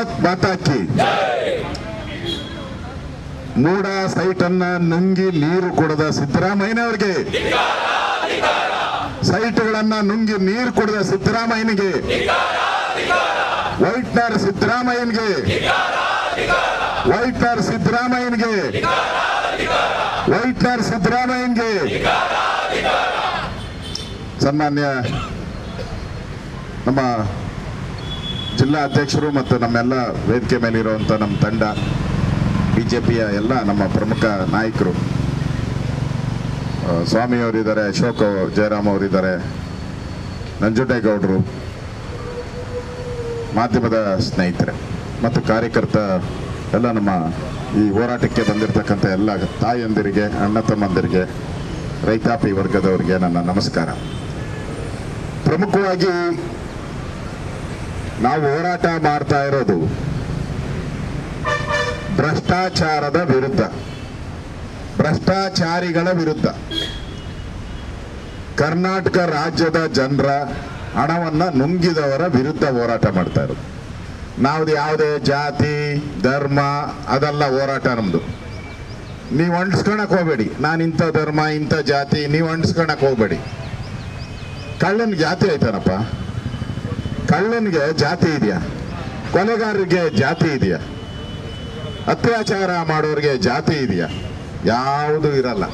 ಭಾರತ್ ಮಾತಾಕಿ ಮೂಡ site ಅನ್ನ ನುಂಗಿ ನೀರು ಕೊಡದ ಸಿದ್ದರಾಮಯ್ಯನವರಿಗೆ ಸೈಟ್ಗಳನ್ನ ನುಂಗಿ ನೀರು ಕೊಡದ ಸಿದ್ದರಾಮಯ್ಯನಿಗೆ. ವೈಟ್ನರ್ ಸಿದ್ದರಾಮಯ್ಯನಿಗೆ. ವೈಟ್ನರ್ ಸಿದ್ದರಾಮಯ್ಯನಿಗೆ. ವೈಟ್ನರ್ ಸಿದ್ದರಾಮಯ್ಯನಿಗೆ. ಸನ್ಮಾನ್ಯ ನಮ್ಮ ಜಿಲ್ಲಾ ಅಧ್ಯಕ್ಷರು ಮತ್ತು ನಮ್ಮೆಲ್ಲ ವೇದಿಕೆ ಮೇಲಿರುವಂಥ ನಮ್ಮ ತಂಡ, ಬಿಜೆಪಿಯ ಎಲ್ಲ ನಮ್ಮ ಪ್ರಮುಖ ನಾಯಕರು. ಸ್ವಾಮಿಯವರಿದ್ದಾರೆ, ಅಶೋಕ್ ಜಯರಾಮ್ ಅವರಿದ್ದಾರೆ, ನಂಜುಂಡೇಗೌಡರು, ಮಾಧ್ಯಮದ ಸ್ನೇಹಿತರೆ ಮತ್ತು ಕಾರ್ಯಕರ್ತ ಎಲ್ಲ ನಮ್ಮ ಈ ಹೋರಾಟಕ್ಕೆ ಬಂದಿರತಕ್ಕಂಥ ಎಲ್ಲ ತಾಯಿಯಂದಿರಿಗೆ ಅಣ್ಣ ತಮ್ಮಂದಿರಿಗೆ, ರೈತಾಪಿ ವರ್ಗದವರಿಗೆ ನನ್ನ ನಮಸ್ಕಾರ. ಪ್ರಮುಖವಾಗಿ ನಾವು ಹೋರಾಟ ಮಾಡ್ತಾ ಇರೋದು ಭ್ರಷ್ಟಾಚಾರದ ವಿರುದ್ಧ, ಭ್ರಷ್ಟಾಚಾರಿಗಳ ವಿರುದ್ಧ. ಕರ್ನಾಟಕ ರಾಜ್ಯದ ಜನರ ಹಣವನ್ನು ನುಂಗಿದವರ ವಿರುದ್ಧ ಹೋರಾಟ ಮಾಡ್ತಾ ಇರೋದು. ನಾವು ಯಾವುದೇ ಜಾತಿ, ಧರ್ಮ, ಅದೆಲ್ಲ ಹೋರಾಟ ನಮ್ದು. ನೀವು ಅಂಟಿಸ್ಕೊಳಕ್ ಹೋಗ್ಬೇಡಿ. ನಾನು ಇಂಥ ಧರ್ಮ, ಇಂಥ ಜಾತಿ, ನೀವು ಅಂಟಿಸ್ಕೊಳಕ್ ಹೋಗ್ಬೇಡಿ. ಕಳ್ಳನ ಜಾತಿ ಆಯ್ತಾನಪ್ಪ. ಕಳ್ಳನಿಗೆ ಜಾತಿ ಇದೆಯಾ? ಕೊಲೆಗಾರರಿಗೆ ಜಾತಿ ಇದೆಯಾ? ಅತ್ಯಾಚಾರ ಮಾಡೋರಿಗೆ ಜಾತಿ ಇದೆಯಾ? ಯಾವುದು ಇರಲ್ಲ.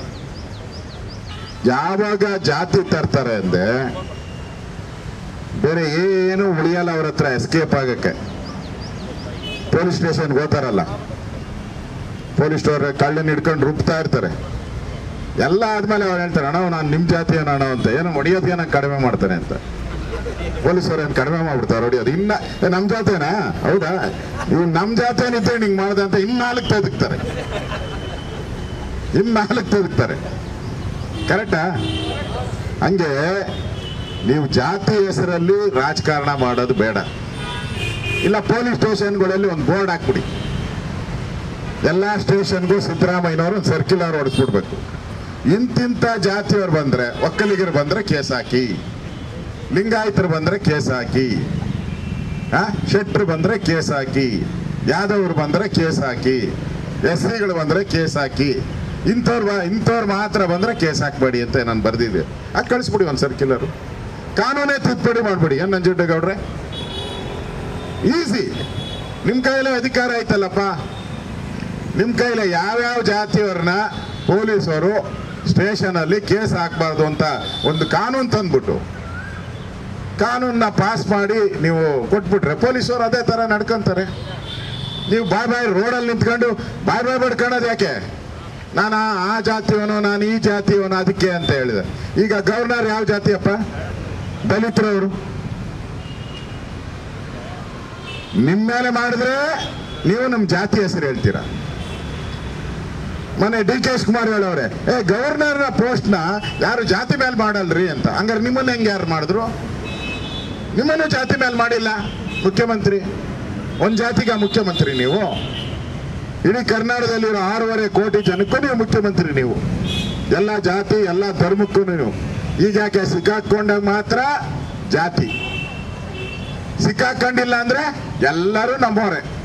ಯಾವಾಗ ಜಾತಿ ತರ್ತಾರೆ ಅಂದ್ರೆ ಬೇರೆ ಏನು ಉಳಿಯಲ್ಲ ಅವ್ರ ಹತ್ರ ಎಸ್ಕೇಪ್ ಆಗಕ್ಕೆ. ಪೊಲೀಸ್ ಸ್ಟೇಷನ್ಗೆ ಹೋಗ್ತಾರಲ್ಲ. ಪೊಲೀಸ್ ಸ್ಟೋರ್ ಕಳ್ಳನ್ನ ಹಿಡ್ಕೊಂಡು ರುಬ್ತಾ ಇರ್ತಾರೆ. ಎಲ್ಲ ಆದ್ಮೇಲೆ ಅವ್ರು ಹೇಳ್ತಾರೆ, ಅಣ್ಣ, ನಾನು ನಿಮ್ಮ ಜಾತಿ ಅಣ್ಣ ಅಂತ. ಏನೋ ಹೊಡಿಯೋದು ನಾನು ಕಡಿಮೆ ಮಾಡ್ತಾನೆ ಅಂತ. ಪೊಲೀಸರು ಏನು ಕಡಿಮೆ ಮಾಡ್ಬಿಡ್ತಾರೆ. ಅದು ಇನ್ನ ಏ, ನಮ್ ಜಾತೇನಾ? ಹೌದಾ? ಇವ್ ನಮ್ ಜಾತೇನಿದ್ದೆ ಹಿಂಗ್ ಮಾಡ್ದೆ ಅಂತ ಇನ್ ನಾಲ್ಕು ಇನ್ನಾಲ್ಕು ಇನ್ ನಾಲ್ಕು ತೆದಕ್ತಾರೆ ಕರೆಕ್ಟಾ? ಹಂಗೆ ನೀವು ಜಾತಿ ಹೆಸರಲ್ಲಿ ರಾಜಕಾರಣ ಮಾಡೋದು ಬೇಡ. ಇಲ್ಲ ಪೊಲೀಸ್ ಸ್ಟೇಷನ್ಗಳಲ್ಲಿ ಒಂದು ಬೋರ್ಡ್ ಹಾಕ್ಬಿಡಿ. ಎಲ್ಲ ಸ್ಟೇಷನ್ಗೂ ಸಿದ್ದರಾಮಯ್ಯನವರು ಒಂದು ಸರ್ಕ್ಯುಲರ್ ಹೊಡೆಸ್ಬಿಡ್ಬೇಕು. ಇಂತಿಂಥ ಜಾತಿಯವ್ರು ಬಂದ್ರೆ ಒಕ್ಕಲಿಗರು ಬಂದ್ರೆ ಕೇಸ್ ಹಾಕಿ. ಲಿಂಗಾಯತರು ಬಂದ್ರೆ ಕೇಸ್ ಹಾಕಿ ಶೆಟ್ರು ಬಂದ್ರೆ ಕೇಸ್ ಹಾಕಿ ಯಾದವ್ರು ಬಂದ್ರೆ ಕೇಸ್ ಹಾಕಿ ಎಸ್ ಸಿಗಳು ಬಂದ್ರೆ ಕೇಸ್ ಹಾಕಿ ಇಂಥವ್ರು ಇಂಥವ್ರು ಮಾತ್ರ ಬಂದ್ರೆ ಕೇಸ್ ಹಾಕ್ಬೇಡಿ ಅಂತ ನಾನು ಬರ್ದಿದ್ದೆ. ಅದು ಕಳಿಸ್ಬಿಡಿ ಒಂದು ಸರ್ಕ್ಯುಲರು ಕಾನೂನೇ ತಿದ್ದುಪಡಿ ಮಾಡ್ಬಿಡಿ. ಏನು ನಂಜುಂಡೇಗೌಡ್ರೆ ಈಸಿ. ನಿಮ್ಮ ಕೈಲೇ ಅಧಿಕಾರ ಐತಲ್ಲಪ್ಪ ನಿಮ್ಮ ಕೈಲೇ ಯಾವ್ಯಾವ ಜಾತಿಯವ್ರನ್ನ ಪೊಲೀಸರು ಸ್ಟೇಷನ್ ಅಲ್ಲಿ ಕೇಸ್ ಹಾಕ್ಬಾರ್ದು ಅಂತ ಒಂದು ಕಾನೂನು ತಂದ್ಬಿಟ್ಟು. ಕಾನೂನ್ನ ಪಾಸ್ ಮಾಡಿ ನೀವು ಕೊಟ್ಬಿಟ್ರೆ. ಪೊಲೀಸರು ಅದೇ ತರ ನಡ್ಕೊಂತಾರೆ. ನೀವು ಬಾಯ್ ಬಾಯ್ ರೋಡಲ್ಲಿ ನಿಂತ್ಕೊಂಡು ಬಾಯ್ ಬಾಯ್ ಬಡ್ಕೊಳ್ಳೋದು ಯಾಕೆ? ನಾನು ಆ- ಜಾತಿಯವನು, ನಾನು ಈ ಜಾತಿಯವನು, ಅದಕ್ಕೆ ಅಂತ ಹೇಳಿದೆ. ಈಗ ಗವರ್ನರ್ ಯಾವ ಜಾತಿಯಪ್ಪ? ದಲಿತರವರು. ನಿಮ್ಮ ಮೇಲೆ ಮಾಡಿದ್ರೆ ನೀವು ನಮ್ಮ ಜಾತಿ ಹೆಸರು ಹೇಳ್ತೀರಾ? ಮೊನ್ನೆ ಡಿ ಕೆ ಕುಮಾರ್ ಹೇಳೋರೆ, ಏ ಗವರ್ನರ್ ಪೋಸ್ಟ್ನ ಯಾರು ಜಾತಿ ಮೇಲೆ ಮಾಡಲ್ರಿ ಅಂತ. ಹಂಗಾರೆ ನಿಮ್ಮನ್ನ ಹೆಂಗೆ ಯಾರು ಮಾಡಿದ್ರು? ನಿಮ್ಮನ್ನು ಜಾತಿ ಮೇಲೆ ಮಾಡಿಲ್ಲ. ಮುಖ್ಯಮಂತ್ರಿ. ಒಂದು ಜಾತಿಗೆ ಮುಖ್ಯಮಂತ್ರಿ ನೀವು. ಇಡೀ ಕರ್ನಾಟಕದಲ್ಲಿರೋ ಆರೂವರೆ ಕೋಟಿ ಜನಕ್ಕೂ ನೀವು ಮುಖ್ಯಮಂತ್ರಿ ನೀವು. ಎಲ್ಲ ಜಾತಿ, ಎಲ್ಲ ಧರ್ಮಕ್ಕೂ ನೀವು. ಈಗ ಯಾಕೆ ಸಿಕ್ಕಾಕೊಂಡಾಗ ಮಾತ್ರ ಜಾತಿ. ಸಿಕ್ಕಾಕೊಂಡಿಲ್ಲ ಅಂದ್ರೆ ಎಲ್ಲರೂ ನಂಬೋರೆ.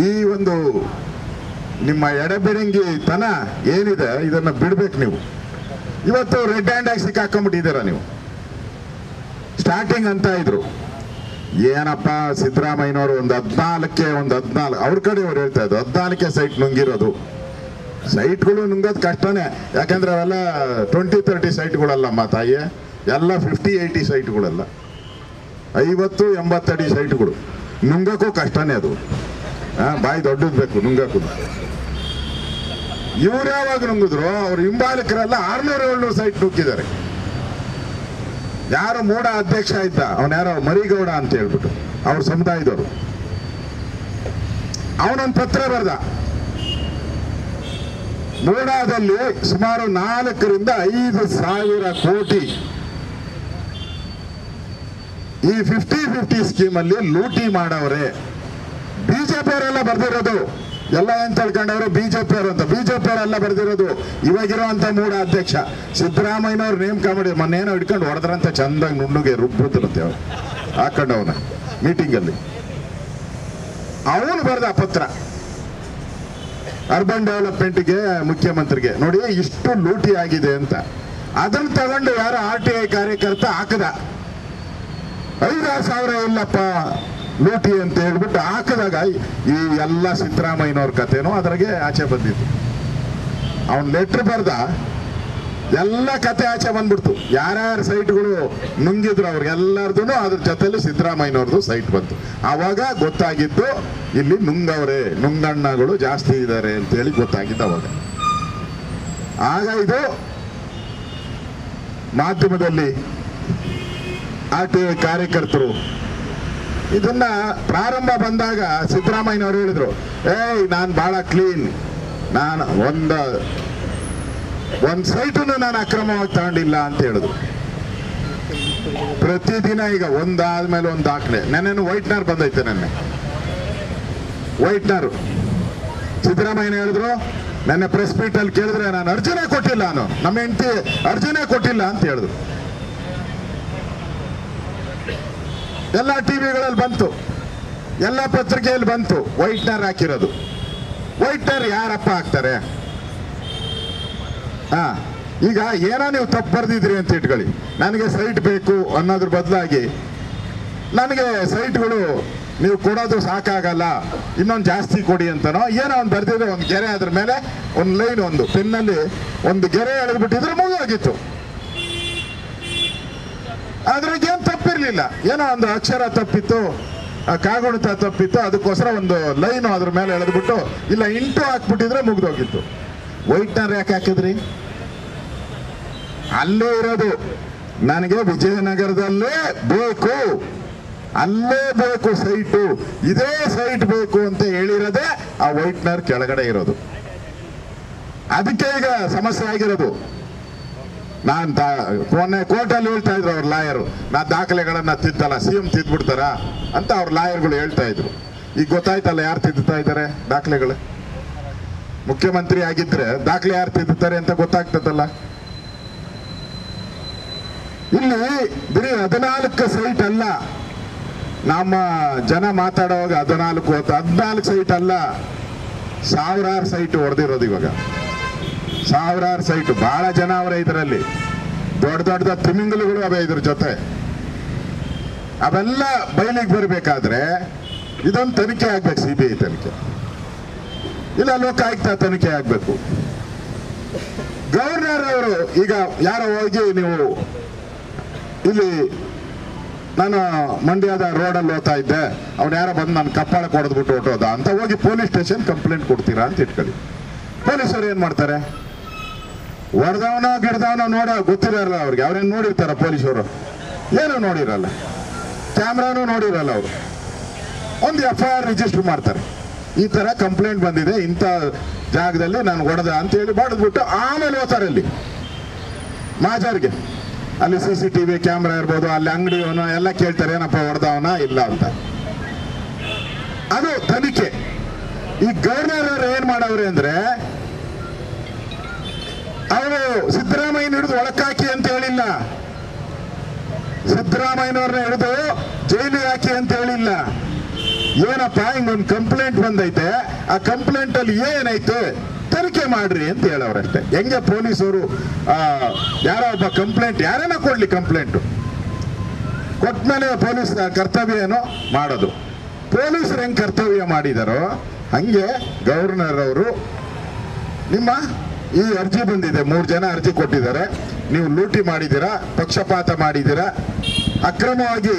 ಈ ಒಂದು ನಿಮ್ಮ ಎಡಬಿಡಂಗಿ ತನ ಏನಿದೆ ಇದನ್ನ ಬಿಡ್ಬೇಕು ನೀವು. ಇವತ್ತು ರೆಡ್ ಹ್ಯಾಂಡ್ ಆಗಿ ಸಿಕ್ಕಾಕೊಂಡ್ಬಿಟ್ಟಿದ್ದೀರಾ ನೀವು? ಸ್ಟಾರ್ಟಿಂಗ್ ಅಂತ ಇದ್ರು. ಏನಪ್ಪ ಸಿದ್ದರಾಮಯ್ಯನವರು ಒಂದು ಹದ್ನಾಲ್ಕೆ ಒಂದು ಹದಿನಾಲ್ಕು ಅವ್ರ ಕಡೆ ಅವ್ರು ಹೇಳ್ತಾ ಇದ್ರು ಹದಿನಾಲ್ಕೆ ಸೈಟ್ ನುಂಗಿರೋದು. ಸೈಟ್ಗಳು ನುಂಗೋದು ಕಷ್ಟನೇ. ಯಾಕಂದ್ರೆ ಅವೆಲ್ಲ ಟ್ವೆಂಟಿ ತರ್ಟಿ ಸೈಟ್ಗಳಲ್ಲಮ್ಮ ತಾಯಿ. ಎಲ್ಲ ಫಿಫ್ಟಿ ಏಯ್ಟಿ ಸೈಟ್ಗಳಲ್ಲ ಐವತ್ತು ಎಂಬತ್ತಡಿ ಸೈಟ್ಗಳು ನುಂಗಕ್ಕೂ ಕಷ್ಟನೇ ಅದು. ಆ, ಬಾಯಿ ದೊಡ್ಡದು ಬೇಕು ನುಂಗಕ್ಕೂ. ಇವ್ರು ಯಾವಾಗ ನುಂಗಿದ್ರು? ಅವ್ರ ಹಿಂಬಾಲಕರೆಲ್ಲ ಆರ್ನೂರು ಏಳ್ನೂರು ಸೈಟ್ ನುಗ್ಗಿದ್ದಾರೆ ಯಾರು ಮೂಡ ಅಧ್ಯಕ್ಷ ಇದ್ದ, ಅವನ ಯಾರೋ ಮರಿಗೌಡ ಅಂತ ಹೇಳ್ಬಿಟ್ಟು, ಅವ್ರ ಸಮುದಾಯದವರು. ಅವನೊಂದು ಪತ್ರ ಬರ್ದ. ಮೂಡಾದಲ್ಲಿ ಸುಮಾರು ನಾಲ್ಕರಿಂದ ಐದು ಸಾವಿರ ಕೋಟಿ. ಈ ಫಿಫ್ಟಿ ಫಿಫ್ಟಿ ಸ್ಕೀಮ್ ಅಲ್ಲಿ ಲೂಟಿ ಮಾಡವ್ರೆ. ಬಿಜೆಪಿ ಅವರೆಲ್ಲ ಬರ್ದಿರೋದು. ಎಲ್ಲ ಅಂತ ಬಿಜೆಪಿ ಅವರು ಅಂತ. ಬಿಜೆಪಿ ಅವರೆಲ್ಲ ಬರ್ದಿರೋದು ಇವಾಗಿರುವಂತ ಮೂಡ ಅಧ್ಯಕ್ಷ. ಸಿದ್ದರಾಮಯ್ಯನವ್ರು ನೇಮಕ ಮಾಡಿ ಮೊನ್ನೇನೋ ಹಿಡ್ಕೊಂಡು ಹೊಡೆದ್ರಂತ ಚಂದಾಗಿ ನುಣ್ಣುಗೆ ರುಬ್ಬುತ್ತಿರುತ್ತೆ ಅವ್ರು. ಹಾಕೊಂಡವನ ಮೀಟಿಂಗಲ್ಲಿ. ಅವನು ಬರೆದ ಪತ್ರ. ಅರ್ಬನ್ ಡೆವಲಪ್ಮೆಂಟ್ಗೆ, ಮುಖ್ಯಮಂತ್ರಿಗೆ. ನೋಡಿ, ಇಷ್ಟು ಲೂಟಿ ಆಗಿದೆ ಅಂತ. ಅದನ್ನ ತಗೊಂಡು ಯಾರು ಆರ್ ಟಿ ಐ ಕಾರ್ಯಕರ್ತ ಹಾಕದ. ಐದಾರು ಸಾವಿರ ಇಲ್ಲಪ್ಪ. ಲೂಟಿ ಅಂತ ಹೇಳ್ಬಿಟ್ಟು ಹಾಕಿದಾಗ ಈ ಎಲ್ಲ ಸಿದ್ದರಾಮಯ್ಯನವ್ರ ಕಥೆನೂ ಅದ್ರಾಗೆ ಆಚೆ ಬಂದಿತ್ತು. ಅವನ್ ಲೆಟ್ರ್ ಬರ್ದ ಎಲ್ಲ ಕತೆ ಆಚೆ ಬಂದ್ಬಿಡ್ತು. ಯಾರ್ಯಾರ ಸೈಟ್ಗಳು ನುಂಗಿದ್ರು ಅವ್ರಿಗೆಲ್ಲರದು ಅದ್ರ ಜೊತೆಲಿ ಸಿದ್ದರಾಮಯ್ಯನವ್ರದ್ದು ಸೈಟ್ ಬಂತು. ಆವಾಗ ಗೊತ್ತಾಗಿದ್ದು ಇಲ್ಲಿ ನುಂಗವ್ರೆ, ನುಂಗಣ್ಣಗಳು ಜಾಸ್ತಿ ಇದ್ದಾರೆ ಅಂತೇಳಿ ಗೊತ್ತಾಗಿದ್ದು ಅವಾಗ. ಆಗ ಇದು ಮಾಧ್ಯಮದಲ್ಲಿ ಆರ್ ಟಿ ಐ ಕಾರ್ಯಕರ್ತರು ಇದನ್ನ ಪ್ರಾರಂಭ ಬಂದಾಗ ಸಿದ್ದರಾಮಯ್ಯನವರು ಹೇಳಿದ್ರು, ಏಯ್, ನಾನು ಬಹಳ ಕ್ಲೀನ್ ನಾನು ಒಂದ, ಒಂದ್ ಸೈಟನ್ನು ನಾನು ಅಕ್ರಮವಾಗಿ ತಗೊಂಡಿಲ್ಲ ಅಂತ ಹೇಳಿದ್ರು. ಪ್ರತಿದಿನ ಈಗ ಒಂದಾದ್ಮೇಲೆ ಒಂದು ದಾಖಲೆ. ನೆನ್ನೆ ವೈಟ್ನರ್ ಬಂದೈತೆ ನೆನ್ನೆ. ವೈಟ್ನರ್. ಸಿದ್ದರಾಮಯ್ಯನ ಹೇಳಿದ್ರು, ನೆನ್ನೆ ಪ್ರೆಸ್ ಮೀಟ್ ಅಲ್ಲಿ ಕೇಳಿದ್ರೆ ನಾನು ಅರ್ಜನೆ ಕೊಟ್ಟಿಲ್ಲ ನಾನು. ನಮ್ಮ ಹೆಂಡತಿ ಅರ್ಜನೆ ಕೊಟ್ಟಿಲ್ಲ ಅಂತ ಹೇಳಿದ್ರು. ಎಲ್ಲ ಟಿವಿಗಳಲ್ಲಿ ಬಂತು. ಎಲ್ಲ ಪತ್ರಿಕೆಯಲ್ಲಿ ಬಂತು. ವೈಟ್ನರ್ ಹಾಕಿರೋದು. ವೈಟ್ನರ್ ಯಾರಪ್ಪ ಹಾಕ್ತಾರೆ ಹಾ, ಈಗ ಏನೋ ನೀವು ತಪ್ಪು ಬರ್ದಿದ್ರಿ ಅಂತ ಇಟ್ಕೊಳ್ಳಿ. ನನಗೆ ಸೈಟ್ ಬೇಕು ಅನ್ನೋದ್ರ ಬದಲಾಗಿ ನನಗೆ ಸೈಟ್ಗಳು ನೀವು ಕೊಡೋದು ಸಾಕಾಗಲ್ಲ, ಇನ್ನೊಂದು ಜಾಸ್ತಿ ಕೊಡಿ ಅಂತನೋ, ಏನೋ ಒಂದು ಬರ್ದಿದ್ರೆ ಒಂದು ಗೆರೆ ಅದ್ರ ಮೇಲೆ ಒಂದು ಲೈನ್ ಒಂದು, ಪೆನ್ನಲ್ಲಿ ಒಂದು ಗೆರೆ ಎಳೆದ್ಬಿಟ್ಟಿದ್ರೆ ಮುಗಿದೋಗಿತ್ತು ಅದ್ರಿಗೆ ಏನು ತಪ್ಪಿರ್ಲಿಲ್ಲ ಏನೋ ಒಂದು ಅಕ್ಷರ ತಪ್ಪಿತ್ತು ಕಾಗುಣಿತ ತಪ್ಪಿತ್ತು, ಅದಕ್ಕೋಸ್ಕರ ಒಂದು ಲೈನು ಅದ್ರ ಮೇಲೆ ಎಳೆದ್ಬಿಟ್ಟು, ಇಲ್ಲ, ಇಂಟು ಹಾಕ್ಬಿಟ್ಟಿದ್ರೆ ಮುಗ್ದೋಗಿತ್ತು. ವೈಟ್ನರ್ ಯಾಕೆ ಹಾಕಿದ್ರಿ? ಅಲ್ಲೇ ಇರೋದು. ನನಗೆ ವಿಜಯನಗರದಲ್ಲೇ ಬೇಕು. ಅಲ್ಲೇ ಬೇಕು ಸೈಟು. ಇದೇ ಸೈಟ್ ಬೇಕು ಅಂತ ಹೇಳಿರೋದೇ ಆ ವೈಟ್ನರ್ ಕೆಳಗಡೆ ಇರೋದು. ಅದಕ್ಕೆ ಈಗ ಸಮಸ್ಯೆ ಆಗಿರೋದು. ನಾನ್ ಕೊನೆ ಕೋರ್ಟಲ್ಲಿ ಹೇಳ್ತಾ ಇದ್ರು ಅವ್ರ ಲಾಯರು, ನಾ ದಾಖಲೆಗಳನ್ನ ತಿದ್ದಲ್ಲ ಸಿ ಎಂ ತಿದ್ಬಿಡ್ತಾರ ಅಂತ ಅವ್ರ ಲಾಯರ್ಗಳು ಹೇಳ್ತಾ ಇದ್ರು. ಈಗ ಗೊತ್ತಾಯ್ತಲ್ಲ ಯಾರು ತಿದ್ದುತ್ತಾ ಇದ್ದಾರೆ ದಾಖಲೆಗಳು? ಮುಖ್ಯಮಂತ್ರಿ ಆಗಿದ್ರೆ ದಾಖಲೆ ಯಾರು ತಿದ್ದುತ್ತಾರೆ ಅಂತ ಗೊತ್ತಾಗ್ತದಲ್ಲ. ಇಲ್ಲಿ ಬರೀ ಹದಿನಾಲ್ಕು ಸೈಟ್ ಅಲ್ಲ, ನಮ್ಮ ಜನ ಮಾತಾಡೋವಾಗ ಹದಿನಾಲ್ಕು ಹದಿನಾಲ್ಕು ಸೈಟ್ ಅಲ್ಲ, ಸಾವಿರಾರು ಸೈಟ್ ಹೊಡೆದಿರೋದು ಇವಾಗ. ಸಾವಿರಾರು ಸೈಟ್, ಬಹಳ ಜನ ಅವರ ಇದರಲ್ಲಿ. ದೊಡ್ಡ ದೊಡ್ಡ ತಿಮಿಂಗಲುಗಳು ಅವೇ ಇದ್ರ ಜೊತೆ. ಅವೆಲ್ಲ ಬಯಲಿಗೆ ಬರಬೇಕಾದ್ರೆ ಇದೊಂದು ತನಿಖೆ ಆಗ್ಬೇಕು ಸಿ ಬಿ ಐ ತನಿಖೆ. ಇಲ್ಲ ಲೋಕಾಯುಕ್ತ ತನಿಖೆ ಆಗ್ಬೇಕು. ಗವರ್ನರ್ ಅವರು, ಈಗ ಯಾರೋ ಹೋಗಿ ನೀವು ಇಲ್ಲಿ ನಾನು ಮಂಡ್ಯದ ರೋಡಲ್ಲಿ ಓದ್ತಾ ಇದ್ದೆ, ಅವ್ನು ಯಾರೋ ಬಂದು ನಾನು ಕಪ್ಪಾಳ ಕೊಡದ್ಬಿಟ್ಟು ಹೊಟ್ಟೋದ ಅಂತ ಹೋಗಿ ಪೊಲೀಸ್ ಸ್ಟೇಷನ್ ಕಂಪ್ಲೇಂಟ್ ಕೊಡ್ತೀರಾ ಅಂತ ಇಟ್ಕೊಳ್ಳಿ. ಪೊಲೀಸರು ಏನು ಮಾಡ್ತಾರೆ? ಹೊಡೆದವನ ಗಿಡ್ದವನ ನೋಡ ಗೊತ್ತಿರಲ್ಲ ಅವ್ರಿಗೆ. ಅವ್ರೇನು ನೋಡಿರ್ತಾರ ಪೊಲೀಸರು ಏನೂ ನೋಡಿರಲ್ಲ. ಕ್ಯಾಮ್ರಾನು ನೋಡಿರಲ್ಲ ಅವರು. ಒಂದು ಎಫ್ ಐ ಆರ್ ರಿಜಿಸ್ಟರ್ ಮಾಡ್ತಾರೆ. ಈ ಥರ ಕಂಪ್ಲೇಂಟ್ ಬಂದಿದೆ. ಇಂಥ ಜಾಗದಲ್ಲಿ ನಾನು ಹೊಡೆದ ಅಂತೇಳಿ ಬಡ್ದ್ಬಿಟ್ಟು ಆಮೇಲೆ ಹೋಗ್ತಾರೆ ಅಲ್ಲಿ. ಮಾಜಾರ್ಗೆ. ಅಲ್ಲಿ C C T V camera ಇರ್ಬೋದು, ಅಲ್ಲಿ ಅಂಗಡಿಯವನು ಎಲ್ಲ ಕೇಳ್ತಾರೆ, ಏನಪ್ಪ ಹೊಡೆದವನ ಇಲ್ಲ ಅಂತ. ಅದು ತನಿಖೆ. ಈ ಗವರ್ನರ್ ಅವ್ರು ಏನ್ ಮಾಡವ್ರೆ ಅಂದ್ರೆ ಅವರು ಸಿದ್ದರಾಮಯ್ಯನ ಹಿಡಿದು ಒಳಕಾಕಿ ಅಂತ ಹೇಳಿಲ್ಲ. ಸಿದ್ದರಾಮಯ್ಯನವ್ರನ್ನ ಹಿಡಿದು ಜೈಲಿಗೆ ಹಾಕಿ ಅಂತ ಹೇಳಿಲ್ಲ. ಏನಪ್ಪ, ಹಿಂಗೊಂದು ಕಂಪ್ಲೇಂಟ್ ಬಂದೈತೆ. ಆ ಕಂಪ್ಲೇಂಟ್ ಅಲ್ಲಿ ಏನೈತೆ ತನಿಖೆ ಮಾಡ್ರಿ ಅಂತ ಹೇಳವ್ರಷ್ಟೇ. ಹೆಂಗೆ ಪೊಲೀಸರು ಯಾರೋ ಒಬ್ಬ ಕಂಪ್ಲೇಂಟ್ ಯಾರೇನ ಕೊಡ್ಲಿ ಕಂಪ್ಲೇಂಟು ಕೊಟ್ಟಮೇಲೆ ಪೊಲೀಸ್ ಕರ್ತವ್ಯ ಏನೋ ಮಾಡೋದು. ಪೊಲೀಸರು ಹೆಂಗ್ ಕರ್ತವ್ಯ ಮಾಡಿದಾರೋ, ಹಂಗೆ ಗವರ್ನರ್ ಅವರು ನಿಮ್ಮ ಈ ಅರ್ಜಿ ಬಂದಿದೆ. ಮೂರು ಜನ ಅರ್ಜಿ ಕೊಟ್ಟಿದ್ದಾರೆ. ನೀವು ಲೂಟಿ ಮಾಡಿದ್ದೀರಾ? ಪಕ್ಷಪಾತ ಮಾಡಿದ್ದೀರಾ? ಅಕ್ರಮವಾಗಿ